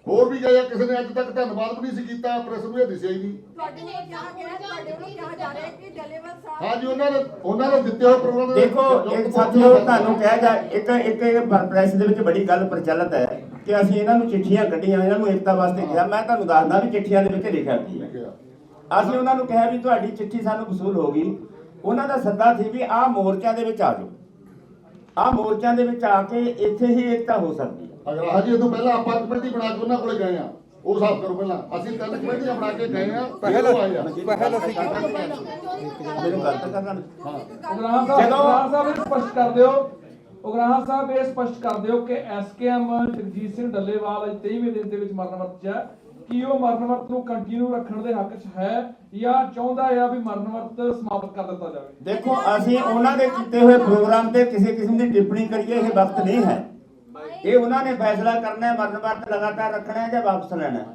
ਹੋਰ ਵੀ ਗਏ ਆ ਕਿਸੇ ਨੇ ਅੱਜ ਤੱਕ ਧੰਨਵਾਦ ਵੀ ਨਹੀਂ ਸੀ ਕੀਤਾ ਪ੍ਰੈਸ ਨੂੰ ਇਹ ਦਿਸਿਆ ਹੀ ਨਹੀਂ। ਤੁਹਾਡੇ ਨੂੰ ਕਿਹਾ ਗਿਆ ਤੁਹਾਡੇ ਵੱਲੋਂ ਕਿਹਾ ਜਾ ਰਿਹਾ ਹੈ ਕਿ ਡਲੇਵਰ ਸਾਹਿਬ ਹਾਂ ਜੀ ਉਹਨਾਂ ਨੇ ਉਹਨਾਂ ਨੇ ਦਿੱਤੇ ਹੋਏ ਪ੍ਰੋਗਰਾਮ ਦੇਖੋ ਇੱਕ ਸਾਥੀਓ ਤੁਹਾਨੂੰ ਕਹਿ ਜਾ ਇੱਕ ਇੱਕ ਪ੍ਰੈਸ ਦੇ ਵਿੱਚ ਬੜੀ ਗੱਲ ਪ੍ਰਚਲਿਤ ਹੈ ਕਿ ਅਸੀਂ ਇਹਨਾਂ ਨੂੰ ਚਿੱਠੀਆਂ ਕੱਢੀਆਂ ਇਹਨਾਂ ਨੂੰ ਏਕਤਾ ਵਾਸਤੇ ਕਿਹਾ। ਮੈਂ ਤੁਹਾਨੂੰ ਦੱਸਦਾ ਵੀ ਚਿੱਠੀਆਂ ਦੇ ਵਿੱਚ ਲਿਖਿਆ ਕੀ ਹੈ। ਅਸੀਂ ਉਹਨਾਂ ਨੂੰ ਕਿਹਾ ਵੀ ਤੁਹਾਡੀ ਚਿੱਠੀ ਸਾਨੂੰ ਵਸੂਲ ਹੋ ਗਈ। ਉਹਨਾਂ ਦਾ ਸੱਦਾ ਸੀ ਵੀ ਆਹ ਮੋਰਚਿਆਂ ਦੇ ਵਿੱਚ ਆ ਜਾਓ। ਆਹ ਮੋਰਚਿਆਂ ਦੇ ਵਿੱਚ ਆ ਕੇ ਇੱਥੇ ਹੀ ਏਕਤਾ ਹੋ ਸਕਦੀ ਹੈ। ਅਗਰ ਹਜੇ ਇਹ ਤੋਂ ਪਹਿਲਾਂ ਆਪਾਂ ਕਮੇਟੀ ਬਣਾ ਕੇ ਉਹਨਾਂ ਕੋਲੇ ਗਏ ਆ ਉਹ ਸਾਫ਼ ਕਰੋ ਪਹਿਲਾਂ। ਅਸੀਂ ਤਿੰਨ ਕਮੇਟੀਆਂ ਬਣਾ ਕੇ ਗਏ ਆ ਪਹਿਲ- ਆਏ ਆ। ਪਹਿਲ ਅਸੀਂ ਮੈਨੂੰ ਗੱਲ ਤਾਂ ਕਰਨ ਉਗਰਾਹਾਂ ਸਾਹਿਬ ਜਦੋਂ- ਉਗਰਾਹਾਂ ਸਾਹਿਬ ਇਹ ਸਪਸ਼ਟ ਕਰ ਦਿਓ। ਉਗਰਾਹਾਂ ਸਾਹਿਬ ਇਹ ਸਪਸ਼ਟ ਕਰ ਦਿਓ ਕਿ ਐਸਕੇਐਮ ਜਗਜੀਤ ਸਿੰਘ ਡੱਲੇਵਾਲ ਅੱਜ 23ਵੇਂ ਦਿਨ ਦੇ ਵਿੱਚ ਮਰਨ ਵਰਤ 'ਚ ਹੈ। ਕੀ ਉਹ ਮਰਨ ਵਰਤ ਨੂੰ ਕੰਟੀਨਿਊ ਰੱਖਣ ਦੇ ਹੱਕ 'ਚ ਹੈ ਜਾਂ ਚਾਹੁੰਦਾ ਹੈ ਵੀ ਮਰਨ ਵਰਤ ਸਮਾਪਤ ਕਰ ਦਿੱਤਾ ਜਾਵੇ? ਦੇਖੋ ਅਸੀਂ ਉਹਨਾਂ ਦੇ ਕੀਤੇ ਹੋਏ ਪ੍ਰੋਗਰਾਮ ਤੇ ਕਿਸੇ ਕਿਸਮ ਦੀ ਟਿੱਪਣੀ ਕਰੀਏ ਇਹ ਵਕਤ ਨਹੀਂ ਹੈ। ਇਹ ਉਹਨਾਂ ਨੇ ਫੈਸਲਾ ਕਰਨਾ ਹੈ ਮਰਨ ਵਰਤ ਲਗਾਤਾਰ ਰੱਖਣਾ ਹੈ ਜਾਂ ਵਾਪਸ ਲੈਣਾ ਹੈ?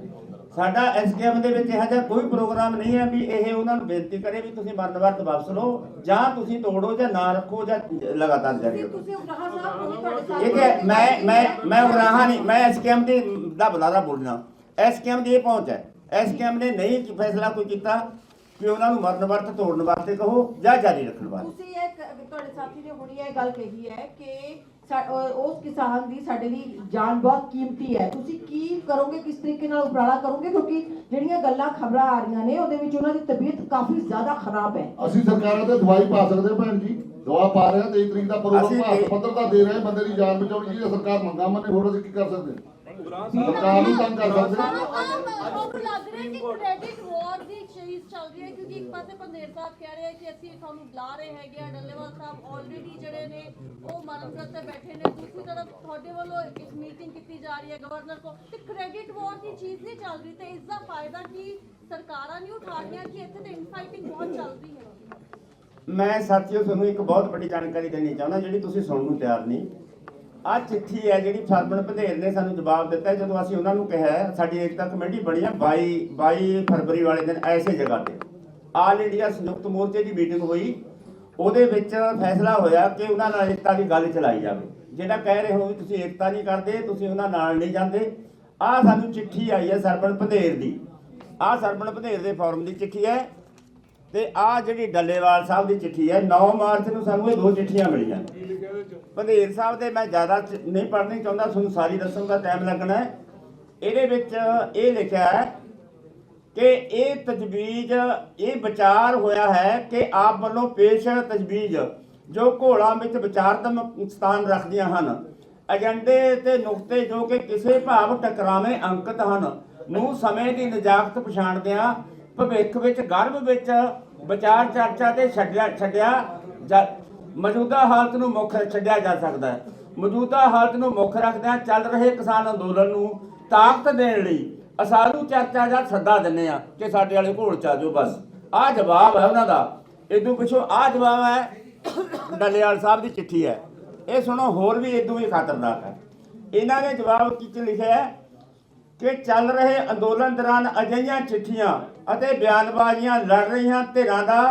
ਸਾਡਾ ਐਸਕੇਐਮ ਦੇ ਵਿੱਚ ਇਹੋ ਜਿਹਾ ਕੋਈ ਪ੍ਰੋਗਰਾਮ ਨਹੀਂ ਹੈ ਵੀ ਇਹ ਉਹਨਾਂ ਨੂੰ ਬੇਨਤੀ ਕਰੇ ਵੀ ਤੁਸੀਂ ਮਰਨ ਵਰਤ ਵਾਪਸ ਲਓ ਜਾਂ ਤੁਸੀਂ ਤੋੜੋ ਜਾਂ ਨਾ ਰੱਖੋ ਜਾਂ ਲਗਾਤਾਰ ਜਾਰੀ ਰੱਖੋ ਤੁਸੀਂ ਉਗਰਾਹਾ ਸਾਹਿਬ ਉਹ ਤੁਹਾਡੇ ਸਾਥ ਇਹ ਕਿ ਮੈਂ ਮੈਂ ਮੈਂ ਉਰਾਹਾ ਨਹੀਂ ਮੈਂ ਐਸਕੇਐਮ ਦੀ ਦਾ ਬੁਲਾਰਾ ਬੋਲਣਾ ਐਸਕੇਐਮ ਦੀ ਇਹ ਪਹੁੰਚ ਹੈ। ਐਸਕੇਐਮ ਨੇ ਨਹੀਂ ਕੀ ਫੈਸਲਾ ਕੋਈ ਕੀਤਾ ਕਿ ਉਹਨਾਂ ਨੂੰ ਮਰਨ ਵਰਤ ਤੋੜਨ ਵਾਸਤੇ ਕਹੋ ਜਾਂ ਜਾਰੀ ਰੱਖਣ ਵਾਸਤੇ। ਤੁਸੀਂ ਇਹ ਤੁਹਾਡੇ ਸਾਥੀ ਨੇ ਹੁਣੀ ਇਹ ਗੱਲ ਕਹੀ ਹੈ ਕਿ ਉਸ ਕਿਸਾਨ ਦੀ ਸਾਡੇ ਲਈ ਜਾਨ ਬਹੁਤ ਕੀਮਤੀ ਹੈ। ਤੁਸੀਂ ਕੀ ਕਰੋਗੇ ਕਿਸ ਤਰੀਕੇ ਨਾਲ ਉਪਰਾਲਾ ਕਰੋਗੇ? ਕਿਉਂਕਿ ਜਿਹੜੀਆਂ ਗੱਲਾਂ ਖਬਰਾਂ ਆ ਰਹੀਆਂ ਨੇ ਉਹਦੇ ਵਿੱਚ ਉਹਨਾਂ ਦੀ ਤਬੀਅਤ ਕਾਫੀ ਜ਼ਿਆਦਾ ਖਰਾਬ ਹੈ। ਅਸੀਂ ਸਰਕਾਰਾਂ ਤੇ ਦਵਾਈ ਪਾ ਸਕਦੇ ਭੈਣ ਜੀ। ਦਵਾ ਪਾ ਰਹੇ ਹਾਂ 23 ਤਰੀਕ ਦਾ ਪ੍ਰੋਗਰਾਮ ਅਸੀਂ ਭਾਰਤ ਤੇ- ਪੱਧਰ ਦਾ ਦੇ ਰਹੇ ਬੰਦੇ ਦੀ ਜਾਨ ਬਚਾਉਣੀ ਜੀ ਸਰਕਾਰ ਮੰਗਾ ਮੰਨੇ ਹੋਰ ਅਸੀਂ ਕੀ ਕਰ ਸਕਦੇ? ਸਰਕਾਰ ਨੂੰ ਤੰਗ ਕਰ ਸਕਦੇ ਲੱਗ ਰਿਹਾ ਕਿ ਕ੍ਰੈਡਿਟ ਵਾਰ ਦੀ ਚੀਜ਼ ਚੱਲ ਰਹੀ ਹੈ ਕਿਉਂਕਿ ਇੱਕ ਪਾਸੇ ਪੰਦੇਰ ਸਾਹਿਬ ਕਹਿ ਰਹੇ ਆ ਕਿ ਅਸੀਂ ਤੁਹਾਨੂੰ ਬੁਲਾ ਰਹੇ ਹੈਗੇ ਆ ਡੱਲੇਵਾਲ ਸਾਹਿਬ ਆਲਰੇਡੀ ਜਿਹੜੇ ਨੇ ਤੇ ਬੈਠੇ ਨੇ। ਦੂਸਰੀ ਤਰਫ ਤੁਹਾਡੇ ਵੱਲੋਂ ਇੱਕ ਮੀਟਿੰਗ ਕੀਤੀ ਜਾ ਰਹੀ ਹੈ ਗਵਰਨਰ ਕੋਲ ਤੇ ਕ੍ਰੈਡਿਟ ਵਾਰ ਦੀ ਚੀਜ਼ ਨਹੀਂ ਚੱਲ ਰਹੀ ਤੇ ਇਸ ਦਾ ਫਾਇਦਾ ਕੀ ਸਰਕਾਰਾਂ ਨਹੀਂ ਉਠਾ ਰਹੀਆਂ ਕਿ ਇੱਥੇ ਤੇ ਇਨਫਾਈਟਿੰਗ ਬਹੁਤ ਚੱਲ ਰਹੀ ਹੈ? ਮੈਂ ਸਾਥੀਓ ਤੁਹਾਨੂੰ ਇੱਕ ਬਹੁਤ ਵੱਡੀ ਜਾਣਕਾਰੀ ਦੇਣੀ ਚਾਹੁੰਦਾ, ਜਿਹੜੀ ਤੁਸੀਂ ਸੁਣਨ ਨੂੰ ਤਿਆਰ ਨਹੀਂ। ਆ ਚਿੱਠੀ ਹੈ ਜਿਹੜੀ ਸਰਵਣ ਭੰਦੇਰ ਨੇ ਸਾਨੂੰ ਜਵਾਬ ਦਿੱਤਾ ਜਦੋਂ ਅਸੀਂ ਉਹਨਾਂ ਨੂੰ ਕਿਹਾ ਸਾਡੀ ਏਕਤਾ ਕਮੇਟੀ ਬਣੀ ਹੈ 22 22 ਫਰਵਰੀ ਵਾਲੇ ਦਿਨ ਐਸੇ ਜਗ੍ਹਾ ਤੇ। ਆਲ ਇੰਡੀਆ ਸੰਯੁਕਤ ਮੋਰਚੇ ਦੀ ਮੀਟਿੰਗ ਹੋਈ। ਉਹਦੇ ਵਿੱਚ ਫੈਸਲਾ ਹੋਇਆ ਕਿ ਉਹਨਾਂ ਨਾਲ ਏਕਤਾ ਦੀ ਗੱਲ ਚਲਾਈ ਜਾਵੇ। ਜਿਹੜਾ ਕਹਿ ਰਹੇ ਹੋ ਵੀ ਤੁਸੀਂ ਏਕਤਾ ਨਹੀਂ ਕਰਦੇ, ਤੁਸੀਂ ਉਹਨਾਂ ਨਾਲ ਨਹੀਂ ਜਾਂਦੇ। ਆ ਸਾਨੂੰ ਚਿੱਠੀ ਆਈ ਹੈ ਸਰਵਣ ਭੰਦੇਰ ਦੀ। ਆ ਸਰਵਣ ਭੰਦੇਰ ਦੇ ਫਾਰਮ ਦੀ ਚਿੱਠੀ ਹੈ ਤੇ ਆ ਜਿਹੜੀ ਡੱਲੇਵਾਲ ਸਾਹਿਬ ਦੀ ਚਿੱਠੀ ਹੈ 9 ਮਾਰਚ ਨੂੰ ਸਾਨੂੰ ਇਹ ਦੋ ਚਿੱਠੀਆਂ ਮਿਲੀਆਂ। ਪੰਧੇਰ ਸਾਹਿਬ ਦੇ ਮੈਂ ਜ਼ਿਆਦਾ ਨਹੀਂ ਪੜ੍ਹਨੀ ਚਾਹੁੰਦਾ, ਤੁਹਾਨੂੰ ਸਾਰੀ ਦੱਸਣ ਦਾ ਟਾਈਮ ਲੱਗਣਾ ਹੈ। ਇਹਦੇ ਵਿੱਚ ਇਹ ਲਿਖਿਆ ਹੈ ਕਿ ਇਹ ਤਜਵੀਜ਼, ਇਹ ਵਿਚਾਰ ਹੋਇਆ ਹੈ ਕਿ ਆਪ ਵੱਲੋਂ ਪੇਸ਼ ਤਜਵੀਜ਼, ਜੋ ਘੋਲਾਂ ਵਿੱਚ ਵਿਚਾਰਤਮਕ ਸਥਾਨ ਰੱਖਦੀਆਂ ਹਨ। ਏਜੰਡੇ ਤੇ ਨੁਕਤੇ ਜੋ ਕਿ ਕਿਸੇ ਭਾਵ ਟਕਰਾਵੇਂ ਅੰਕਿਤ ਹਨ, ਨੂੰ ਸਮੇਂ ਦੀ ਨਜਾਕਤ ਪਛਾਣਦਿਆਂ ਭਵਿੱਖ ਵਿੱਚ ਗਰਭ ਵਿੱਚ ਵਿਚਾਰ ਚਰਚਾ ਤੇ ਛੱਡਿਆ ਛੱਡਿਆ ਜਾ- ਮੌਜੂਦਾ ਹਾਲਤ ਨੂੰ ਮੁੱਖ ਛੱਡਿਆ ਜਾ ਸਕਦਾ ਹੈ। ਮੌਜੂਦਾ ਹਾਲਤ ਨੂੰ ਮੁੱਖ ਰੱਖਦਿਆਂ ਚੱਲ ਰਹੇ ਕਿਸਾਨ ਅੰਦੋਲਨ ਨੂੰ ਤਾਕਤ ਦੇਣ ਲਈ ਅਸਾਲੂ ਚਰਚਾ ਦਾ ਸੱਦਾ ਦਿੰਨੇ ਆ ਕਿ ਸਾਡੇ ਵਾਲੇ ਘੋਲ ਚ ਆ ਜਾਓ ਬਸ। ਆਹ ਜਵਾਬ ਹੈ ਉਹਨਾਂ ਦਾ। ਇਦੋਂ ਪਿੱਛੋਂ ਆਹ ਜਵਾਬ ਹੈ, ਡੱਲੇਵਾਲ ਸਾਹਿਬ ਦੀ ਚਿੱਠੀ ਹੈ। ਇਹ ਸੁਣੋ, ਹੋਰ ਵੀ ਇਦੋਂ ਵੀ ਖਤਰਨਾਕ ਹੈ। ਇਹਨਾਂ ਨੇ ਜਵਾਬ ਕੀ ਚ ਲਿਖਿਆ ਹੈ? ਕਿ ਚੱਲ ਰਹੇ ਅੰਦੋਲਨ ਦੌਰਾਨ ਅਜਿਹੀਆਂ ਚਿੱਠੀਆਂ ਅਤੇ ਬਿਆਨਬਾਜ਼ੀਆਂ ਲੜ ਰਹੀਆਂ ਧਿਰਾਂ ਦਾ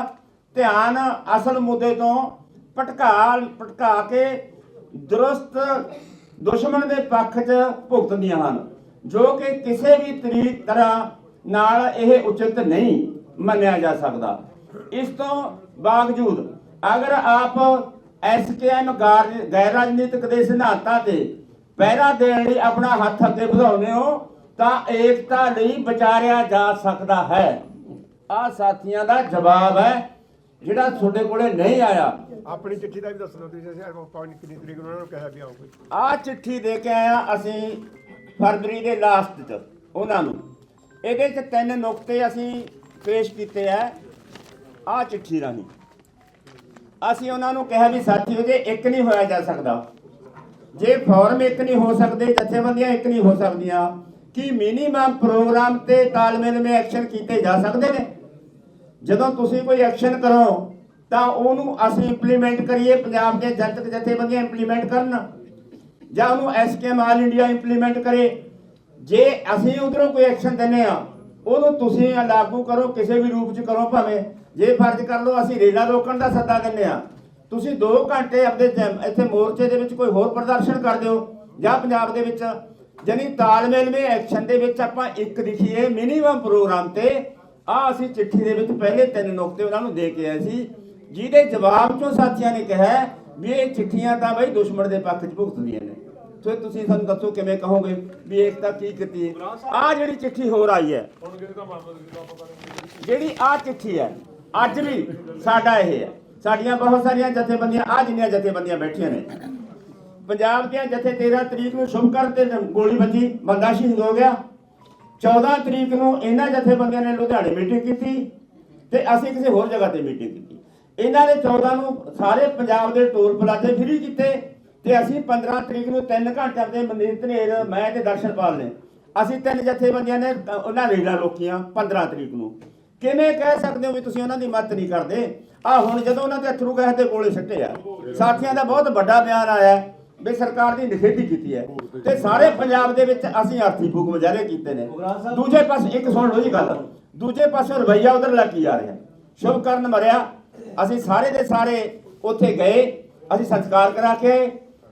ਧਿਆਨ ਅਸਲ ਮੁੱਦੇ ਤੋਂ ਭਟਕਾ ਭਟਕਾ ਕੇ ਦਰੁਸਤ ਦੁਸ਼ਮਣ ਦੇ ਪੱਖ 'ਚ ਭੁਗਤਦੀਆਂ ਹਨ। ਜੋ ਕਿ ਕਿਸੇ ਵੀ ਤਰੀਕ ਤਰ੍ਹਾਂ ਨਾਲ ਇਹ ਉਚਿਤ ਨਹੀਂ ਮੰਨਿਆ ਜਾ ਸਕਦਾ। ਇਸ ਤੋਂ ਬਾਵਜੂਦ ਅਗਰ ਆਪ ਐਸਕੇਐਮ ਗੈਰ ਰਾਜਨੀਤਿਕ ਦੇ ਸਿਧਾਂਤਾਂ ਤੇ ਪਹਿਰਾ ਦੇਣ ਲਈ ਆਪਣਾ ਹੱਥ ਅੱਗੇ ਵਧਾਉਂਦੇ ਹੋ ਤਾਂ ਏਕਤਾ ਲਈ ਵਿਚਾਰਿਆ ਜਾ ਸਕਦਾ ਹੈ। ਆ ਸਾਥੀਆਂ ਦਾ ਜਵਾਬ ਹੈ ਜਿਹੜਾ ਤੁਹਾਡੇ ਕੋਲੇ ਨਹੀਂ ਆਇਆ। ਆਪਣੀ ਚਿੱਠੀ ਦਾ ਵੀ ਦੱਸ ਦਿਓ ਤੁਸੀਂ ਅਸੀਂ ਕਿੰਨੀ ਤਰੀਕ ਨੂੰ ਉਹਨਾਂ ਨੂੰ ਕਿਹਾ ਵੀ ਆਓ ਆ ਚਿੱਠੀ ਦੇ ਕੇ ਆਇਆ ਅਸੀਂ ਫਰਵਰੀ ਦੇ ਲਾਸਟ 'ਚ, ਉਹਨਾਂ ਨੂੰ। ਇਹਦੇ 'ਚ ਤਿੰਨ ਨੁਕਤੇ ਅਸੀਂ ਪੇਸ਼ ਕੀਤੇ ਆ। ਆ ਚਿੱਠੀ ਰਾਹੀਂ। ਅਸੀਂ ਉਹਨਾਂ ਨੂੰ ਕਿਹਾ ਵੀ ਸਾਥੀਓ ਜੇ ਇੱਕ ਨਹੀਂ ਹੋਇਆ ਜਾ ਸਕਦਾ। ਜੇ ਫੋਰਮ ਇੱਕ ਨਹੀਂ ਹੋ ਸਕਦੇ, ਜਥੇਬੰਦੀਆਂ ਇੱਕ ਨਹੀਂ ਹੋ ਸਕਦੀਆਂ, ਕੀ ਮਿਨੀਮਮ ਪ੍ਰੋਗਰਾਮ ਤੇ ਤਾਲਮੇਲ ਮੇ ਐਕਸ਼ਨ ਕੀਤੇ ਜਾ ਸਕਦੇ ਨੇ? ਜਦੋਂ ਤੁਸੀਂ ਕੋਈ ਐਕਸ਼ਨ ਕਰੋ, ਤਾਂ ਉਹਨੂੰ ਅਸੀਂ ਇੰਪਲੀਮੈਂਟ ਕਰੀਏ, ਪੰਜਾਬ ਦੇ ਜਨਤਕ ਜਥੇਬੰਦੀਆਂ ਇੰਪਲੀਮੈਂਟ ਕਰਨ। ਜਾਂ ਉਹਨੂੰ ਐਸਕੇਐਮ ਆਲ ਇੰਡੀਆ ਇੰਪਲੀਮੈਂਟ ਕਰੇ। ਜੇ ਅਸੀਂ ਉਧਰੋਂ ਕੋਈ ਐਕਸ਼ਨ ਦਿੰਨੇ ਆ ਉਹਨੂੰ ਤੁਸੀਂ ਲਾਗੂ ਕਰੋ, ਕਿਸੇ ਵੀ ਰੂਪ ਚ ਕਰੋ ਭਾਵੇਂ। ਜੇ ਫਰਜ਼ ਕਰ ਲਓ ਅਸੀਂ ਰੇਲਾ ਰੋਕਣ ਦਾ ਸੱਦਾ ਦਿੰਨੇ ਆ ਤੁਸੀਂ 2 ਘੰਟੇ ਆਪਦੇ ਇੱਥੇ ਮੋਰਚੇ ਦੇ ਵਿੱਚ ਕੋਈ ਹੋਰ ਪ੍ਰਦਰਸ਼ਨ ਕਰ ਦਿਓ, ਜਾਂ ਪੰਜਾਬ ਦੇ ਵਿੱਚ। ਜਾਨੀ ਤਾਲਮੇਲ ਮੇ ਐਕਸ਼ਨ ਦੇ ਵਿੱਚ ਆਪਾਂ ਇੱਕ ਲਿਖੀਏ ਮਿਨੀਮਮ ਪ੍ਰੋਗਰਾਮ ਤੇ। ਆ ਅਸੀਂ ਚਿੱਠੀ ਦੇ ਵਿੱਚ ਪਹਿਲੇ ਤਿੰਨ ਨੁਕਤੇ ਉਹਨਾਂ ਨੂੰ ਦੇ ਕੇ ਆਏ ਸੀ। ਜਿਹਦੇ ਜਵਾਬ ਚੋਂ ਸਾਥੀਆਂ ਨੇ ਕਿਹਾ ਵੀ ਇਹ ਚਿੱਠੀਆਂ ਤਾਂ ਬਈ ਦੁਸ਼ਮਣ ਦੇ ਪੱਖ 'ਚ ਭੁਗਤਦੀਆਂ ਨੇ। ਸੋ ਤੁਸੀਂ ਸਾਨੂੰ ਦੱਸੋ ਕਿਵੇਂ ਕਹੋਗੇ ਵੀ ਏਕਤਾ ਕੀ ਕੀਤੀ ਆ ਜਿਹੜੀ ਚਿੱਠੀ ਹੋਰ ਆਈ ਹੈ। ਜਿਹੜੀ ਆ ਚਿੱਠੀ ਹੈ ਅੱਜ ਵੀ ਸਾਡਾ ਇਹ ਹੈ। ਸਾਡੀਆਂ ਬਹੁਤ ਸਾਰੀਆਂ ਜਥੇਬੰਦੀਆਂ ਆ ਜਿੰਨੀਆਂ ਜਥੇਬੰਦੀਆਂ ਬੈਠੀਆਂ ਨੇ। ਪੰਜਾਬ ਦੀਆਂ ਜਥੇ 13 ਤਰੀਕ ਨੂੰ ਸ਼ੁਭਕਰ ਤੇ ਗੋਲੀ ਵੱਜੀ ਬੰਦਾ ਸ਼ਹੀਦ ਹੋ ਗਿਆ। 14 ਤਰੀਕ ਨੂੰ ਇਹਨਾਂ ਜਥੇਬੰਦੀਆਂ ਨੇ ਲੁਧਿਆਣੇ ਮੀਟਿੰਗ ਕੀਤੀ ਤੇ ਅਸੀਂ ਕਿਸੇ ਹੋਰ ਜਗ੍ਹਾ ਤੇ ਮੀਟਿੰਗ ਕੀਤੀ। ਇਹਨਾਂ ਨੇ 14 ਨੂੰ ਸਾਰੇ ਪੰਜਾਬ ਦੇ ਟੋਲ ਪਲਾਜ਼ੇ ਫ੍ਰੀ ਕੀਤੇ। ਤੇ ਅਸੀਂ 15 ਤਰੀਕ ਨੂੰ 3 ਘੰਟੇ ਦੇ ਮਨਦੀਪ ਧਨੇਰ, ਮੈਂ ਤੇ ਦਰਸ਼ਨਪਾਲ ਨੇ ਅਸੀਂ ਤਿੰਨ ਜਥੇਬੰਦੀਆਂ ਨੇ ਉਹਨਾਂ ਰੇਲਾਂ ਰੋਕੀਆਂ 15 ਤਰੀਕ ਨੂੰ। ਕਿਵੇਂ ਕਹਿ ਸਕਦੇ ਹੋ ਵੀ ਤੁਸੀਂ ਉਹਨਾਂ ਦੀ ਮਦਦ ਨਹੀਂ ਕਰਦੇ? ਆ ਹੁਣ ਜਦੋਂ ਉਹਨਾਂ ਦੇ ਅਥਰੂ ਗੈਸ ਦੇ ਗੋਲੇ ਸਿੱਟੇ ਆ, ਸਾਥੀਆਂ ਦਾ ਬਹੁਤ ਵੱਡਾ ਬਿਆਨ ਆਇਆ ਵੀ ਸਰਕਾਰ ਦੀ ਨਿਖੇਧੀ ਕੀਤੀ ਹੈ। ਤੇ ਸਾਰੇ ਪੰਜਾਬ ਦੇ ਵਿੱਚ ਅਸੀਂ ਆਰਥੀ ਫੂਕ ਮੁਜ਼ਾਹਰੇ ਕੀਤੇ ਨੇ। ਦੂਜੇ ਪਾਸੇ, ਇੱਕ ਸੁਣ ਲਓ ਜੀ ਗੱਲ। ਦੂਜੇ ਪਾਸੇ ਰਵਈਆ ਉਧਰ ਲੱਗ ਕੀ ਆ ਰਿਹਾ। ਸ਼ੁਭ ਕਰਨ ਮਰਿਆ। ਅਸੀਂ ਸਾਰੇ ਦੇ ਸਾਰੇ ਉੱਥੇ ਗਏ। ਅਸੀਂ ਸੰਸਕਾਰ ਕਰਾ ਕੇ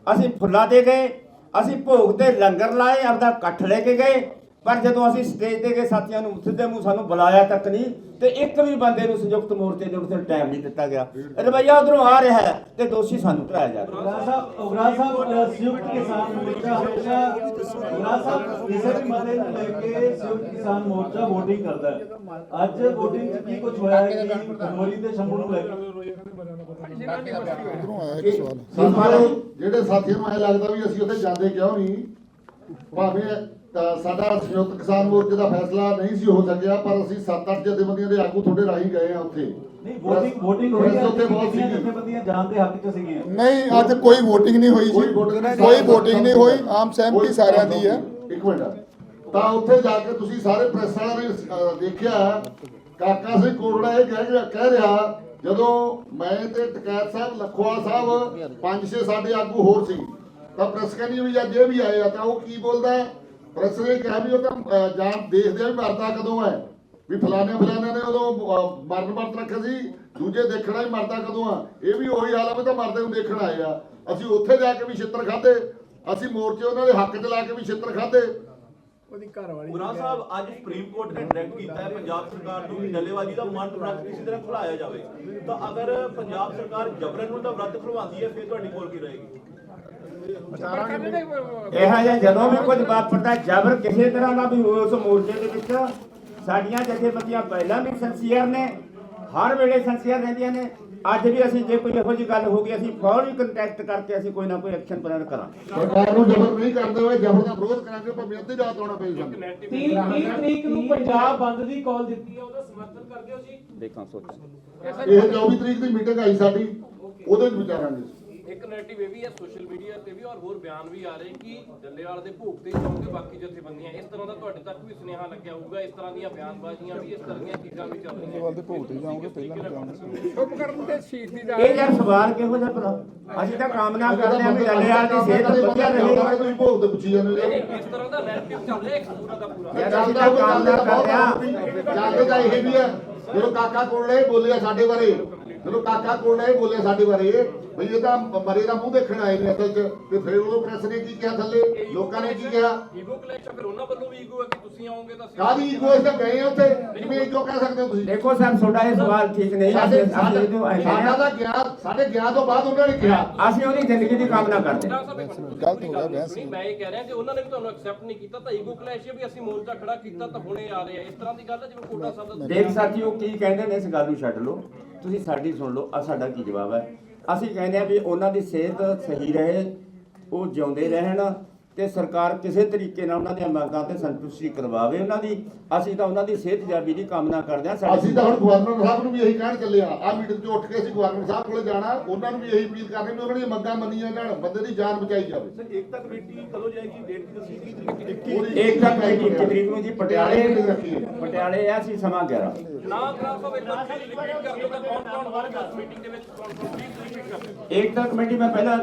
ਅਸੀਂ ਫੁੱਲਾਂ 'ਤੇ ਗਏ ਅਸੀਂ ਭੋਗ ਤੇ ਲੰਗਰ ਲਾਏ ਆਪਦਾ ਇਕੱਠ ਲੈ ਕੇ ਗਏ। ਪਰ ਜਦੋਂ ਅਸੀਂ ਸਟੇਜ ਤੇ ਗਏ ਸਾਥੀਆਂ ਨੂੰ ਸਿੱਧੇ ਮੂੰਹ ਸਾਨੂੰ ਬੁਲਾਇਆ ਤੱਕ ਨਹੀਂ ਤੇ ਇੱਕ ਵੀ ਬੰਦੇ ਨੂੰ ਸੰਯੁਕਤ ਮੋਰਚੇ ਦੇ ਉੱਤੇ ਟਾਈਮ ਨਹੀਂ ਦਿੱਤਾ ਗਿਆ। ਰਵਈਆ ਉਧਰੋਂ ਆ ਰਿਹਾ ਹੈ ਤੇ ਦੋਸ਼ੀ ਸਾਨੂੰ ਠਹਿਰਾਇਆ ਜਾ ਰਿਹਾ ਉਗਰਾ ਸਾਹਿਬ ਉਗਰਾ ਸਾਹਿਬ ਅ, ਸੰਯੁਕਤ ਕਿਸਾਨ ਮੋਰਚਾ ਹਮੇਸ਼ਾ ਉਗਰਾ ਸਾਹਿਬ ਕਿਸੇ ਵੀ ਮਤੇ ਨੂੰ ਲੈ ਕੇ ਸੰਯੁਕਤ ਕਿਸਾਨ ਮੋਰਚਾ VOTING ਕਰਦਾ ਹੈ। ਅੱਜ VOTING 'ਚ ਕੀ ਕੁਝ ਹੋਇਆ ਹੈ ਕਿ ਗਨੋਰੀ ਤੇ ਸ਼ੰਭੂ ਨੂੰ ਲੈ ਕੇ? ਉਧਰੋਂ ਆਇਆ ਇੱਕ ਸਵਾਲ। ਸਾਨੂੰ ਜਿਹੜੇ ਸਾਥੀਆਂ ਨੂੰ ਐ ਲੱਗਦਾ ਵੀ ਅਸੀਂ ਉੱਥੇ ਜਾਂਦੇ ਕਿਉਂ ਨਹੀਂ ਭਾਵੇਂ ਸਾਡਾ ਸੰਯੁਕਤ ਕਿਸਾਨ ਮੋਰਚੇ ਦਾ ਫੈਸਲਾ ਨਹੀਂ ਸੀ ਹੋ ਸਕਿਆ ਪਰ ਅਸੀਂ 7-8 ਜਥੇਬੰਦੀਆਂ ਦੇ ਆਗੂ ਤੁਹਾਡੇ ਰਾਹੀਂ ਗਏ ਆ ਉੱਥੇ। ਨਹੀਂ VOTING VOTING ਹੋਈ ਉੱਥੇ ਬਹੁਤ ਕਿੰਨੀਆਂ ਸੀਗੀ। ਜਥੇਬੰਦੀਆਂ ਜਾਣ ਦੇ ਹੱਕ 'ਚ ਸੀਗੀਆਂ? ਨਹੀਂ ਅੱਜ ਕੋਈ VOTING ਨਹੀਂ ਹੋਈ ਜੀ। ਕੋਈ voting ਨਹੀਂ ਹੋਈ। ਆਮ ਸਹਿਮਤੀ ਸਾਰਿਆਂ ਦੀ ਹੈ। ਇੱਕ ਮਿੰਟ। ਤਾਂ ਉੱਥੇ ਜਾ ਕੇ ਤੁਸੀਂ ਸਾਰੇ ਪ੍ਰੈਸ ਵਾਲਿਆਂ ਨੇ ਦੇਖਿਆ ਕਾਕਾ ਸਿੰਘ ਕੋਟੜਾ ਇਹ ਕਹਿ ਰਿਹਾ ਕਹਿ ਰਿਹਾ ਜਦੋਂ ਮੈਂ ਤੇ ਟਕੈਤ ਸਾਹਿਬ ਲਖੋਆ ਸਾਹਿਬ ਪੰਜ ਛੇ ਸਾਡੇ ਆਗੂ ਹੋਰ ਸੀ। ਤਾਂ ਪ੍ਰੈਸ ਕਹਿੰਦੀ ਵੀ ਅੱਜ ਇਹ ਵੀ ਆਏ ਆ ਤਾਂ ਉਹ ਕੀ ਬੋਲਦਾ? ਪ੍ਰੈਸ ਨੇ ਕਿਹਾ ਵੀ ਉਹ ਤਾਂ ਜਾਣ ਦੇਖਦੇ ਆ ਵੀ ਮਰਦਾ ਕਦੋਂ ਹੈ। ਵੀ ਫਲਾਣੇ ਫਲਾਣੇ ਨੇ ਉਦੋਂ ਮਰਨ ਵਰਤ ਰੱਖਿਆ ਸੀ ਦੂਜੇ ਦੇਖਣਾ ਹੀ ਮਰਦਾ ਕਦੋਂ ਆ। ਇਹ ਵੀ ਉਹੀ ਹਾਲ ਆ ਵੀ ਤਾਂ ਮਰਦੇ ਨੂੰ ਦੇਖਣ ਆਏ ਆ। ਅਸੀਂ ਉੱਥੇ ਜਾ ਕੇ ਵੀ ਛਿੱਤਰ ਖਾਦੇ ਅਸੀਂ ਮੋਰਚੇ ਉਹਨਾਂ ਦੇ ਹੱਕ 'ਚ ਲਾ ਕੇ ਵੀ ਛਿੱਤਰ ਖਾਦੇ ਉਹਦੀ ਘਰ ਵਾਲੀ ਗੁਰਾਂ ਸਾਹਿਬ ਅੱਜ ਸੁਪਰੀਮ ਕੋਰਟ ਨੇ ਡਾਇਰੈਕਟ ਕੀਤਾ ਹੈ ਪੰਜਾਬ ਸਰਕਾਰ ਨੂੰ ਕਿ ਡੱਲੇਵਾਲੀ ਦਾ ਮਨ ਵਰਤ ਕਿਸੇ ਤਰ੍ਹਾਂ ਖੁਲਾਇਆ ਜਾਵੇ। ਤਾਂ ਅਗਰ ਪੰਜਾਬ ਸਰਕਾਰ ਜਬਰਨ ਨੂੰ ਦਾ ਵਰਤ ਖੁਲਵਾਉਂਦੀ ਹੈ ਫਿਰ ਤੁਹਾਡੀ ਕੋਲ ਕੀ ਰਹੇਗੀ? ਇਹ ਜਿਹਾ ਜਦੋਂ ਵੀ ਕੁਝ ਵਾਪਰਦਾ ਜਬਰ ਕਿਸੇ ਤਰ੍ਹਾਂ ਦਾ ਵੀ ਉਸ ਮੋਰਚੇ ਦੇ ਵਿੱਚ ਸਾਡੀਆਂ ਜਥੇਬੰਦੀਆਂ ਪਹਿਲਾਂ ਵੀ ਸੰਸੀਅਰ ਨੇ ਹਰ ਵੇਲੇ ਸੰਸੀਅਰ ਰਹਿੰਦੀਆਂ ਨੇ। ਅੱਜ ਵੀ ਅਸੀਂ ਜੇ ਕੋਈ ਇਹੋ ਜਿਹੀ ਗੱਲ ਹੋ ਗਈ ਅਸੀਂ ਫੌਰੀ ਕੰਟੈਕਟ ਕਰਕੇ ਅਸੀਂ ਕੋਈ ਨਾ ਕੋਈ ਐਕਸ਼ਨ ਪਲਾਨ ਕਰਾਂਗੇ। ਸਰਕਾਰ ਨੂੰ ਜ਼ਬਰ ਨਹੀਂ ਕਰਦੇ ਹੋਏ ਜ਼ਬਰ ਦਾ ਵਿਰੋਧ ਕਰਾਂਗੇ ਭਾਵੇਂ ਅੱਧੀ ਰਾਤ ਆਉਣਾ ਸਾਨੂੰ 30 30 ਤਰੀਕ ਨੂੰ ਪੰਜਾਬ ਬੰਦ ਦੀ ਕਾਲ ਦਿੱਤੀ ਹੈ ਉਹਦਾ ਸਮਰਥਨ ਕਰਦੇ ਹੋ ਜੀ? ਦੇਖਾਂ ਸੋਚਾਂ। ਇਹ 24 ਤਰੀਕ ਦੀ ਮੀਟਿੰਗ ਆਈ ਸਾਡੀ ਉਹਦੇ ਵਿੱਚ ਵਿਚਾਰਾਂਗੇ। ਇੱਕ ਨੈਰੇਟਿਵ ਇਹ ਵੀ ਹੈ ਸੋਸ਼ਲ ਮੀਡੀਆ ਤੇ ਵੀ ਔਰ ਹੋਰ ਬਿਆਨ ਵੀ ਆ ਰਹੇ ਕਿ ਡੱਲੇਵਾਲ ਦੇ ਭੋਗ ਤੇ ਜਾਓਗੇ ਬਾਕੀ ਜਥੇਬੰਦੀਆਂ ਇਸ ਤਰ੍ਹਾਂ ਦਾ ਤੁਹਾਡੇ ਤੱਕ ਵੀ ਸੁਨੇਹਾ ਲੱਗਿਆ ਹੋਊਗਾ ਇਸ ਤਰ੍ਹਾਂ ਦੀਆਂ ਬਿਆਨਬਾਜ਼ੀਆਂ ਵੀ ਇਸ ਤਰ੍ਹਾਂ ਦੀਆਂ ਚੀਜ਼ਾਂ ਵੀ ਚੱਲ ਰਹੀਆਂ ਦੇ ਭੋਗ ਤੇ ਜਾਓਗੇ ਪਹਿਲਾਂ ਜਾਓਗੇ। ਚੁੱਪ ਕਰਨ ਤੇ ਸ਼ਹੀਦ ਦੀ ਇਹ ਯਾਰ ਸਵਾਲ ਕਿਹੋ ਜਿਹਾ ਭਲਾ? ਅਸੀਂ ਤਾਂ ਕਾਮਨਾ ਕਰਦੇ ਹਾਂ ਵੀ ਡੱਲੇਵਾਲ ਦੀ ਸਿਹਤ ਵਧੀਆ ਰਹੇ। ਤੁਸੀਂ ਭੋਗ ਤੇ ਪੁੱਛੀ ਜਾਂਦੇ ਹੋ। ਇਸ ਤਰ੍ਹਾਂ ਦਾ ਨੈਰੇਟਿਵ ਚੱਲ ਰਿਹਾ ਇੱਕ ਪੂਰਾ ਦਾ ਪੂਰਾ। ਯਾਰ ਅਸੀਂ ਤਾਂ ਕਾਮਨਾ ਕਰਦੇ ਹਾਂ। ਜਾਂਦੇ ਤਾਂ ਇਹ ਵੀ ਹੈ ਜਦੋਂ ਕਾਕਾ ਕੋਲੇ ਬੋਲਿਆ ਸਾਡੇ ਬਾਰੇ। ਜਦੋਂ ਕਾਕਾ ਕੋਲੇ ਬੋਲਿਆ ਸਾਡੇ ਬਾਰੇ। ਬਈ ਇਹ ਤਾਂ ਮਰੇ ਦਾ ਮੂੰਹ ਦੇਖਣ ਆਏ ਨੇ ਅਸਲ 'ਚ ਤੇ ਫਿਰ ਉਹ ਪ੍ਰੈਸ ਨੇ ਕੀ ਕਿਹਾ ਥੱਲੇ? ਲੋਕਾਂ ਨੇ ਕੀ ਕਿਹਾ? ਈਗੋ ਕਲੈਸ਼ ਫਿਰ ਉਹਨਾਂ ਵੱਲੋਂ ਵੀ ਈਗੋ ਹੈ ਕਿ ਤੁਸੀਂ ਆਓਗੇ ਤਾਂ ਅਸੀਂ ਕਾਦੀ ਈਗੋ ਇਸ ਤੇ ਗਏ ਆ ਉੱਥੇ। ਕਿਵੇਂ ਈਗੋ ਕਹਿ ਸਕਦੇ ਹੋ ਤੁਸੀਂ। ਦੇਖੋ ਸਰ ਤੁਹਾਡਾ ਇਹ ਸਵਾਲ ਠੀਕ ਨਹੀਂ ਸਾਡੇ ਸਾਡਾ ਹਾਂ, ਤਾਂ ਗਿਆ ਸਾਡੇ ਗਿਆ ਤੋਂ ਬਾਅਦ ਉਹਨਾਂ ਨੇ ਕਿਹਾ। ਅਸੀਂ ਉਹਦੀ ਜ਼ਿੰਦਗੀ ਦੀ ਕਾਮਨਾ ਕਰਦੇ ਹਾਂ। ਗਲਤ ਹੋ ਗਿਆ ਬਹਿਸ ਨਹੀਂ ਮੈਂ ਇਹ ਕਹਿ ਰਿਹਾ ਜੇ ਉਹਨਾਂ ਨੇ ਵੀ ਤੁਹਾਨੂੰ ਐਕਸੈਪਟ ਨਹੀਂ ਕੀਤਾ ਤਾਂ ਈਗੋ ਕਲੈਸ਼ ਹੈ ਵੀ ਅਸੀਂ ਮੋਰਚਾ ਖੜਾ ਕੀਤਾ ਤਾਂ ਹੁਣੇ ਆ ਰਹੇ ਆ ਇਸ ਤਰ੍ਹਾਂ ਦੀ ਗੱਲ ਹੈ ਜਿਵੇਂ ਕੋਟਾ ਸਾਹਿਬ ਦਾ ਦੇਖ ਸਾਥੀਓ ਕੀ ਕਹਿੰਦੇ ਨੇ ਇਸ ਗੱਲ ਨੂੰ ਛੱਡ ਲਓ। ਤੁਸੀਂ ਸਾਡੀ ਸੁਣ ਲਓ ਆ ਸਾਡਾ ਕੀ ਜਵਾਬ ਹੈ? ਅਸੀਂ ਕਹਿੰਦੇ ਆ ਵੀ ਉਹਨਾਂ ਦੀ ਸਿਹਤ ਸਹੀ ਰਹੇ ਉਹ ਜਿਉਂਦੇ ਰਹਿਣ ਤੇ ਸਰਕਾਰ ਕਿਸੇ ਤਰੀਕੇ ਨਾਲ ਉਹਨਾਂ ਦੀਆਂ ਮੰਗਾਂ ਤੇ ਸੰਤੁਸ਼ਟੀ ਕਰਵਾਵੇ ਉਹਨਾਂ ਦੀ। ਅਸੀਂ ਤਾਂ ਉਹਨਾਂ ਦੀ ਸਿਹਤਯਾਬੀ ਦੀ ਕਾਮਨਾ ਕਰਦੇ ਹਾਂ ਅਸੀਂ ਤਾਂ ਹੁਣ ਗਵਰਨਰ ਸਾਹਿਬ ਨੂੰ ਵੀ ਇਹੀ ਕਹਿਣ ਚੱਲੇ ਆ ਆ ਮੀਟਿੰਗ 'ਚ ਉੱਠ ਕੇ ਅਸੀਂ ਗਵਰਨਰ ਸਾਹਿਬ ਕੋਲੇ ਜਾਣਾ ਉਹਨਾਂ ਨੂੰ ਵੀ ਇਹੀ ਅਪੀਲ ਕਰਨੀ ਵੀ ਉਹਨਾਂ ਦੀਆਂ ਮੰਗਾਂ ਮੰਨੀਆਂ ਜਾਣ ਬੰਦੇ ਦੀ ਜਾਨ ਬਚਾਈ ਜਾਵੇ। ਸਰ ਏਕਤਾ ਕਮੇਟੀ ਕਦੋਂ ਜਾਏਗੀ? ਡੇਟ ਦੱਸੀ ਗਈ? ਪੂਰੀ ਇੱਕ ਤਾਂ ਕਮੇਟੀ ਤਰੀਕ ਨੂੰ ਜੀ ਪਟਿਆਲੇ। ਪਟਿਆਲੇ ਆ ਸੀ ਸਮਾਂ 11 ਨਾ ਗ੍ਰਾਮ ਸਭਾ ਇੱਕ ਵਾਰ ਰਿਪੀਟ ਕਰ ਦਿਓ ਕਿ ਕੌਣ ਕੌਣ ਹੋਵੇਗਾ ਇਸ ਮੀਟਿੰਗ ਦੇ ਵਿੱਚ ਕੌਣ ਕੌਣ ਪਲੀਜ਼ ਰਿਪੀਟ ਕਰ ਦਿਓ। ਏਕਤਾ ਕਮੇਟੀ ਮੈਂ ਪਹਿਲਾਂ